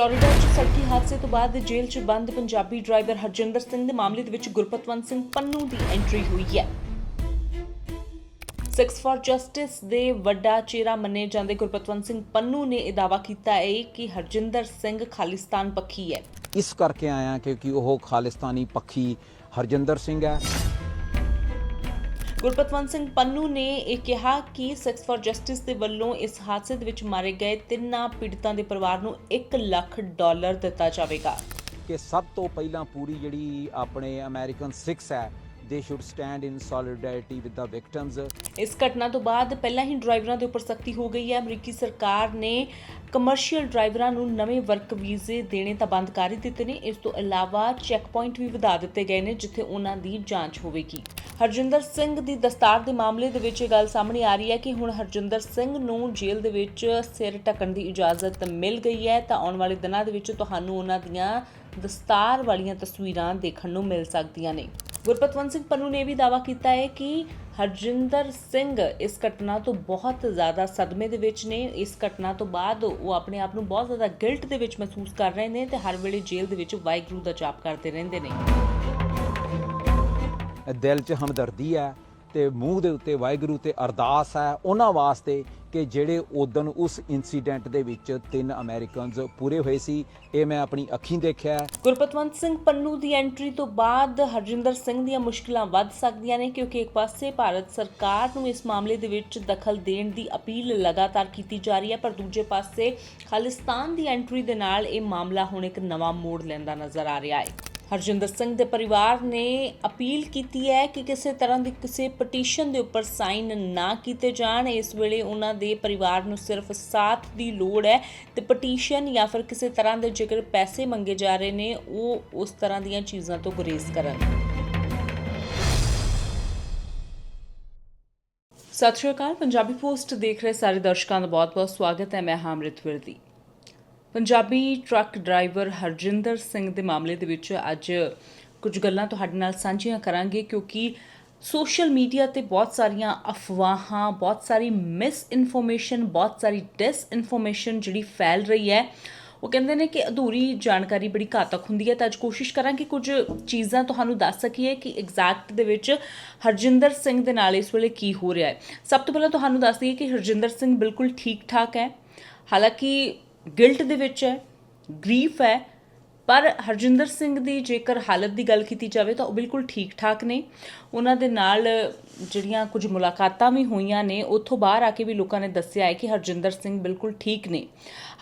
Florida 'ਚ ਸੜਕੀ ਹਾਦਸੇ ਤੋਂ ਬਾਅਦ ਜੇਲ੍ਹ 'ਚ ਬੰਦ ਪੰਜਾਬੀ ਡਰਾਈਵਰ ਹਰਜਿੰਦਰ ਸਿੰਘ ਦੇ ਮਾਮਲੇ ਦੇ ਵਿੱਚ ਗੁਰਪਤਵੰਤ ਸਿੰਘ ਪੰਨੂ ਦੀ ਐਂਟਰੀ ਹੋਈ ਹੈ। ਸਿਕਸ ਫਾਰ ਜਸਟਿਸ ਦੇ ਵੱਡਾ ਚਿਹਰਾ ਮੰਨੇ ਜਾਂਦੇ ਗੁਰਪਤਵੰਤ ਸਿੰਘ ਪੰਨੂ ਨੇ ਇਹ ਦਾਅਵਾ ਕੀਤਾ ਹੈ ਕਿ ਹਰਜਿੰਦਰ ਸਿੰਘ ਖਾਲਿਸਤਾਨ ਪੱਖੀ ਹੈ। ਇਸ ਕਰਕੇ ਆਇਆ ਕਿਉਂਕਿ ਉਹ ਖਾਲਿਸਤਾਨੀ ਪੱਖੀ ਹਰਜਿੰਦਰ ਸਿੰਘ ਹੈ। ਗੁਰਪਤਵੰਤ ਸਿੰਘ ਪੰਨੂ ਨੇ ਇਹ ਕਿਹਾ ਕਿ ਸੈਕਸ ਫਾਰ ਜਸਟਿਸ ਦੇ ਵੱਲੋਂ ਇਸ ਹਾਦਸੇ ਦੇ ਵਿੱਚ ਮਾਰੇ ਗਏ ਤਿੰਨਾਂ ਪੀੜਤਾਂ ਦੇ ਪਰਿਵਾਰ ਨੂੰ 1 ਲੱਖ ਡਾਲਰ ਦਿੱਤਾ ਜਾਵੇਗਾ। ਕਿ ਸਭ ਤੋਂ ਪਹਿਲਾਂ ਪੂਰੀ ਜਿਹੜੀ ਆਪਣੇ ਅਮਰੀਕਨ 6 ਹੈ they should stand in solidarity with the victims ਇਸ ਘਟਨਾ ਤੋਂ ਬਾਅਦ ਪਹਿਲਾਂ ਹੀ ਡਰਾਈਵਰਾਂ ਦੇ ਉੱਪਰ ਸਖਤੀ ਹੋ ਗਈ ਹੈ। ਅਮਰੀਕੀ ਸਰਕਾਰ ਨੇ ਕਮਰਸ਼ੀਅਲ ਡਰਾਈਵਰਾਂ ਨੂੰ ਨਵੇਂ ਵਰਕ ਵੀਜ਼ੇ ਦੇਣੇ ਤਾਂ ਬੰਦ ਕਰ ਹੀ ਦਿੱਤੇ ਨੇ। ਇਸ ਤੋਂ ਇਲਾਵਾ ਚੈੱਕ ਪੁਆਇੰਟ ਵੀ ਵਧਾ ਦਿੱਤੇ ਗਏ ਨੇ, ਜਿੱਥੇ ਉਹਨਾਂ ਦੀ ਜਾਂਚ ਹੋਵੇਗੀ। ਹਰਜਿੰਦਰ ਸਿੰਘ ਦੀ ਦਸਤਾਰ ਦੇ ਮਾਮਲੇ ਦੇ ਵਿੱਚ ਇਹ ਗੱਲ ਸਾਹਮਣੇ ਆ ਰਹੀ ਹੈ ਕਿ ਹੁਣ ਹਰਜਿੰਦਰ ਸਿੰਘ ਨੂੰ ਜੇਲ੍ਹ ਦੇ ਵਿੱਚ ਸਿਰ ਢੱਕਣ ਦੀ ਇਜਾਜ਼ਤ ਮਿਲ ਗਈ ਹੈ। ਤਾਂ ਆਉਣ ਵਾਲੇ ਦਿਨਾਂ ਦੇ ਵਿੱਚ ਤੁਹਾਨੂੰ ਉਹਨਾਂ ਦੀਆਂ ਦਸਤਾਰ ਵਾਲੀਆਂ ਤਸਵੀਰਾਂ ਦੇਖਣ ਨੂੰ ਮਿਲ ਸਕਦੀਆਂ ਨੇ। ਗੁਰਪਤਵੰਤ ਸਿੰਘ ਪੰਨੂ ਨੇ ਵੀ ਦਾਅਵਾ ਕੀਤਾ ਹੈ ਕਿ ਹਰਜਿੰਦਰ ਸਿੰਘ ਇਸ ਘਟਨਾ ਤੋਂ ਬਹੁਤ ਜ਼ਿਆਦਾ ਸਦਮੇ ਦੇ ਵਿੱਚ ਨੇ। ਇਸ ਘਟਨਾ ਤੋਂ ਬਾਅਦ ਉਹ ਆਪਣੇ ਆਪ ਨੂੰ ਬਹੁਤ ਜ਼ਿਆਦਾ ਗਿਲਟ ਦੇ ਵਿੱਚ ਮਹਿਸੂਸ ਕਰ ਰਹੇ ਨੇ ਤੇ ਹਰ ਵੇਲੇ ਜੇਲ੍ਹ ਦੇ ਵਿੱਚ ਵਾਹਿਗੁਰੂ ਦਾ ਜਾਪ ਕਰਦੇ ਰਹਿੰਦੇ ਨੇ। ਦਿਲ 'ਚ ਹਮਦਰਦੀ ਹੈ ਤੇ ਮੂੰਹ ਦੇ ਉੱਤੇ ਵਾਹਿਗੁਰੂ ਤੇ ਅਰਦਾਸ ਹੈ। ਉਹਨਾਂ ਵਾਸਤੇ ਕਿ ਜਿਹੜੇ ਉਦਣ ਉਸ ਇਨਸੀਡੈਂਟ ਦੇ ਵਿੱਚ ਤਿੰਨ ਅਮਰੀਕਨਸ ਪੂਰੇ ਹੋਏ ਸੀ, ਇਹ ਮੈਂ ਆਪਣੀ ਅੱਖੀਂ ਦੇਖਿਆ। ਗੁਰਪਤਵੰਤ ਸਿੰਘ ਪੰਨੂ ਦੀ ਐਂਟਰੀ ਤੋਂ ਬਾਅਦ ਹਰਜਿੰਦਰ ਸਿੰਘ ਦੀਆਂ ਮੁਸ਼ਕਲਾਂ ਵੱਧ ਸਕਦੀਆਂ ਨੇ, ਕਿਉਂਕਿ ਇੱਕ ਪਾਸੇ ਭਾਰਤ ਸਰਕਾਰ ਨੂੰ ਇਸ ਮਾਮਲੇ ਦੇ ਵਿੱਚ ਦਖਲ ਦੇਣ ਦੀ ਅਪੀਲ ਲਗਾਤਾਰ ਕੀਤੀ ਜਾ ਰਹੀ ਹੈ, ਪਰ ਦੂਜੇ ਪਾਸੇ ਖਾਲਿਸਤਾਨ ਦੀ ਐਂਟਰੀ ਦੇ ਨਾਲ ਇਹ ਮਾਮਲਾ ਹੁਣ ਇੱਕ ਨਵਾਂ ਮੋੜ ਲੈਂਦਾ ਨਜ਼ਰ ਆ ਰਿਹਾ ਹੈ। ਹਰਜਿੰਦਰ ਸਿੰਘ ਦੇ ਪਰਿਵਾਰ ਨੇ ਅਪੀਲ ਕੀਤੀ ਹੈ ਕਿ ਕਿਸੇ ਤਰ੍ਹਾਂ ਦੀ ਕਿਸੇ ਪਟੀਸ਼ਨ ਦੇ ਉੱਪਰ ਸਾਈਨ ਨਾ ਕੀਤੇ ਜਾਣ। ਇਸ ਵੇਲੇ ਉਹਨਾਂ ਦੇ ਪਰਿਵਾਰ ਨੂੰ ਸਿਰਫ ਸਾਥ ਦੀ ਲੋੜ ਹੈ ਤੇ ਪਟੀਸ਼ਨ ਜਾਂ ਫਿਰ ਕਿਸੇ ਤਰ੍ਹਾਂ ਦੇ ਜੇਕਰ ਪੈਸੇ ਮੰਗੇ ਜਾ ਰਹੇ ਨੇ, ਉਹ ਉਸ ਤਰ੍ਹਾਂ ਦੀਆਂ ਚੀਜ਼ਾਂ ਤੋਂ ਗੁਰੇਜ਼ ਕਰਨ। ਸਤਿ ਸ਼੍ਰੀ ਅਕਾਲ, ਪੰਜਾਬੀ ਪੋਸਟ ਦੇਖ ਰਹੇ ਸਾਰੇ ਦਰਸ਼ਕਾਂ ਦਾ ਬਹੁਤ-ਬਹੁਤ ਸਵਾਗਤ ਹੈ। ਮੈਂ ਹਾਂ ਅੰਮ੍ਰਿਤ ਵਿਰਦੀ। ਪੰਜਾਬੀ ਟਰੱਕ ਡਰਾਈਵਰ ਹਰਜਿੰਦਰ ਸਿੰਘ ਦੇ ਮਾਮਲੇ ਦੇ ਵਿੱਚ ਅੱਜ ਕੁਝ ਗੱਲਾਂ ਤੁਹਾਡੇ ਨਾਲ ਸਾਂਝੀਆਂ ਕਰਾਂਗੇ, ਕਿਉਂਕਿ ਸੋਸ਼ਲ ਮੀਡੀਆ ਤੇ ਬਹੁਤ ਸਾਰੀਆਂ ਅਫਵਾਹਾਂ, ਬਹੁਤ ਸਾਰੀ ਮਿਸ ਇਨਫੋਰਮੇਸ਼ਨ ਬਹੁਤ ਸਾਰੀ ਡਿਸ ਇਨਫੋਰਮੇਸ਼ਨ ਜਿਹੜੀ ਫੈਲ ਰਹੀ ਹੈ। ਉਹ ਕਹਿੰਦੇ ਨੇ ਕਿ ਅਧੂਰੀ ਜਾਣਕਾਰੀ ਬੜੀ ਘਾਤਕ ਹੁੰਦੀ ਹੈ, ਤਾਂ ਅੱਜ ਕੋਸ਼ਿਸ਼ ਕਰਾਂਗੇ ਕੁਝ ਚੀਜ਼ਾਂ ਤੁਹਾਨੂੰ ਦੱਸ ਸਕੀਏ ਕਿ ਐਗਜ਼ੈਕਟ ਦੇ ਵਿੱਚ ਹਰਜਿੰਦਰ ਸਿੰਘ ਦੇ ਨਾਲ ਇਸ ਵੇਲੇ ਕੀ ਹੋ ਰਿਹਾ ਹੈ। ਸਭ ਤੋਂ ਪਹਿਲਾਂ ਤੁਹਾਨੂੰ ਦੱਸ ਦਈਏ ਕਿ ਹਰਜਿੰਦਰ ਸਿੰਘ ਬਿਲਕੁਲ ਠੀਕ ਠਾਕ ਹੈ। ਹਾਲਾਂਕਿ ਗਿਲਟ ਦੇ ਵਿੱਚ ਹੈ, ਗਰੀਫ ਹੈ, ਪਰ ਹਰਜਿੰਦਰ ਸਿੰਘ ਦੀ ਜੇਕਰ ਹਾਲਤ ਦੀ ਗੱਲ ਕੀਤੀ ਜਾਵੇ ਤਾਂ ਉਹ ਬਿਲਕੁਲ ਠੀਕ ਠਾਕ ਨੇ। ਉਹਨਾਂ ਦੇ ਨਾਲ ਜਿਹੜੀਆਂ ਕੁਝ ਮੁਲਾਕਾਤਾਂ ਵੀ ਹੋਈਆਂ ਨੇ, ਉੱਥੋਂ ਬਾਹਰ ਆ ਕੇ ਵੀ ਲੋਕਾਂ ਨੇ ਦੱਸਿਆ ਹੈ ਕਿ ਹਰਜਿੰਦਰ ਸਿੰਘ ਬਿਲਕੁਲ ਠੀਕ ਨੇ।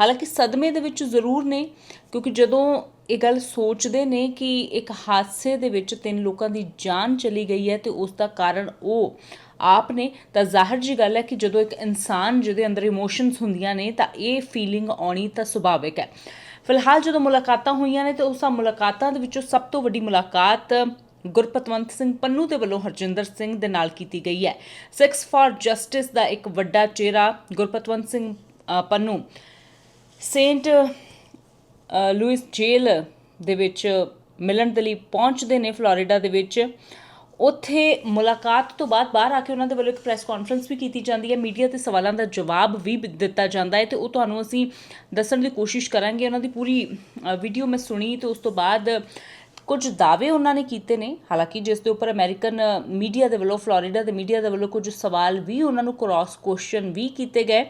ਹਾਲਾਂਕਿ ਸਦਮੇ ਦੇ ਵਿੱਚ ਜ਼ਰੂਰ ਨੇ ਕਿਉਂਕਿ ਜਦੋਂ ਇਹ ਗੱਲ ਸੋਚਦੇ ਨੇ ਕਿ ਇੱਕ ਹਾਦਸੇ ਦੇ ਵਿੱਚ ਤਿੰਨ ਲੋਕਾਂ ਦੀ ਜਾਨ ਚਲੀ ਗਈ ਹੈ ਤੇ ਉਸ ਦਾ ਕਾਰਨ ਉਹ ਆਪ ਨੇ ਤਾਂ ਜ਼ਾਹਰ ਜੀ ਗੱਲ ਹੈ ਕਿ ਜਦੋਂ ਇੱਕ ਇਨਸਾਨ ਜਿਹਦੇ ਅੰਦਰ ਇਮੋਸ਼ਨਸ ਹੁੰਦੀਆਂ ਨੇ ਤਾਂ ਇਹ ਫੀਲਿੰਗ ਆਉਣੀ ਤਾਂ ਸੁਭਾਵਿਕ ਹੈ। ਫਿਲਹਾਲ ਜਦੋਂ ਮੁਲਾਕਾਤਾਂ ਹੋਈਆਂ ਨੇ ਤੇ ਉਸਾਂ ਮੁਲਾਕਾਤਾਂ ਦੇ ਵਿੱਚੋਂ ਸਭ ਤੋਂ ਵੱਡੀ ਮੁਲਾਕਾਤ ਗੁਰਪਤਵੰਤ ਸਿੰਘ ਪੰਨੂ ਦੇ ਵੱਲੋਂ ਹਰਜਿੰਦਰ ਸਿੰਘ ਦੇ ਨਾਲ ਕੀਤੀ ਗਈ ਹੈ। ਸਿਕਸ ਫਾਰ ਜਸਟਿਸ ਦਾ ਇੱਕ ਵੱਡਾ ਚਿਹਰਾ ਗੁਰਪਤਵੰਤ ਸਿੰਘ ਅ, ਪੰਨੂ ਸੇਂਟ ਲੂਇਸ ਜੇਲ ਦੇ ਵਿੱਚ ਮਿਲਣ ਦੇ ਲਈ ਪਹੁੰਚਦੇ ਨੇ ਫਲੋਰੀਡਾ ਦੇ ਵਿੱਚ। ਉੱਥੇ ਮੁਲਾਕਾਤ ਤੋਂ ਬਾਅਦ ਬਾਹਰ ਆ ਕੇ ਉਹਨਾਂ ਦੇ ਵੱਲੋਂ ਇੱਕ ਪ੍ਰੈਸ ਕਾਨਫਰੰਸ ਵੀ ਕੀਤੀ ਜਾਂਦੀ ਹੈ। ਮੀਡੀਆ ਤੇ ਸਵਾਲਾਂ ਦਾ ਜਵਾਬ ਵੀ ਦਿੱਤਾ ਜਾਂਦਾ ਹੈ ਤੇ ਉਹ ਤੁਹਾਨੂੰ ਅਸੀਂ ਦੱਸਣ ਦੀ ਕੋਸ਼ਿਸ਼ ਕਰਾਂਗੇ। ਉਹਨਾਂ ਦੀ ਪੂਰੀ ਵੀਡੀਓ ਮੈਂ ਸੁਣੀ ਤੇ ਉਸ ਤੋਂ ਬਾਅਦ ਕੁਝ ਦਾਅਵੇ ਉਹਨਾਂ ਨੇ ਕੀਤੇ ਨੇ। ਹਾਲਾਂਕਿ ਜਿਸ ਦੇ ਉੱਪਰ ਅਮਰੀਕਨ ਮੀਡੀਆ ਦੇ ਵੱਲੋਂ ਫਲੋਰੀਡਾ ਦੇ ਮੀਡੀਆ ਦੇ ਵੱਲੋਂ ਕੁਝ ਸਵਾਲ ਵੀ ਉਹਨਾਂ ਨੂੰ ਕ੍ਰਾਸ ਕੁਐਸਚਨ ਵੀ ਕੀਤੇ ਗਏ।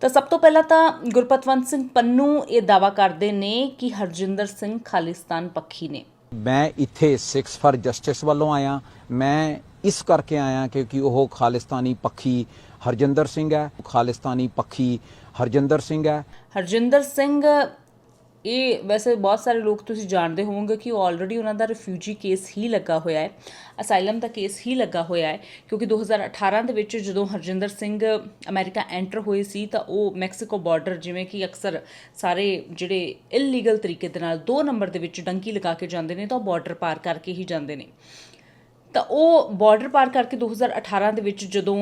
ਤਾਂ ਸਭ ਤੋਂ ਪਹਿਲਾਂ ਤਾਂ ਗੁਰਪਤਵੰਤ ਸਿੰਘ ਪੰਨੂ ਇਹ ਦਾਅਵਾ ਕਰਦੇ ਨੇ ਕਿ ਹਰਜਿੰਦਰ ਸਿੰਘ ਖਾਲਿਸਤਾਨ ਪੱਖੀ ਨੇ। ਮੈਂ ਇੱਥੇ 6 ਫਾਰ ਜਸਟਿਸ ਵੱਲੋਂ ਆਇਆ। ਮੈਂ ਇਸ ਕਰਕੇ ਆਇਆ ਕਿਉਂਕਿ ਉਹ ਖਾਲਿਸਤਾਨੀ ਪੱਖੀ ਹਰਜਿੰਦਰ ਸਿੰਘ ਹੈ। ਖਾਲਿਸਤਾਨੀ ਪੱਖੀ ਹਰਜਿੰਦਰ ਸਿੰਘ ਹੈ। ਹਰਜਿੰਦਰ ਸਿੰਘ ਇਹ ਵੈਸੇ ਬਹੁਤ ਸਾਰੇ ਲੋਕ ਤੁਸੀਂ ਜਾਣਦੇ ਹੋਵੋਗੇ ਕਿ ਉਹ ਆਲਰੇਡੀ ਉਹਨਾਂ ਦਾ ਰਿਫਿਊਜੀ ਕੇਸ ਹੀ ਲੱਗਾ ਹੋਇਆ ਹੈ ਅਸਾਈਲਮ ਦਾ ਕੇਸ ਹੀ ਲੱਗਾ ਹੋਇਆ ਹੈ, ਕਿਉਂਕਿ 2018 ਦੇ ਵਿੱਚ ਜਦੋਂ ਹਰਜਿੰਦਰ ਸਿੰਘ ਅਮਰੀਕਾ ਐਂਟਰ ਹੋਏ ਸੀ ਤਾਂ ਉਹ ਮੈਕਸੀਕੋ ਬਾਰਡਰ ਜਿਵੇਂ ਕਿ ਅਕਸਰ ਸਾਰੇ ਜਿਹੜੇ ਇਲੀਗਲ ਤਰੀਕੇ ਦੇ ਨਾਲ 2 ਨੰਬਰ ਦੇ ਵਿੱਚ ਡੰਕੀ ਲਗਾ ਕੇ ਜਾਂਦੇ ਨੇ ਤਾਂ ਉਹ ਬਾਰਡਰ ਪਾਰ ਕਰਕੇ ਹੀ ਜਾਂਦੇ ਨੇ। ਤਾਂ ਉਹ ਬਾਰਡਰ ਪਾਰ ਕਰਕੇ 2018 ਦੇ ਵਿੱਚ ਜਦੋਂ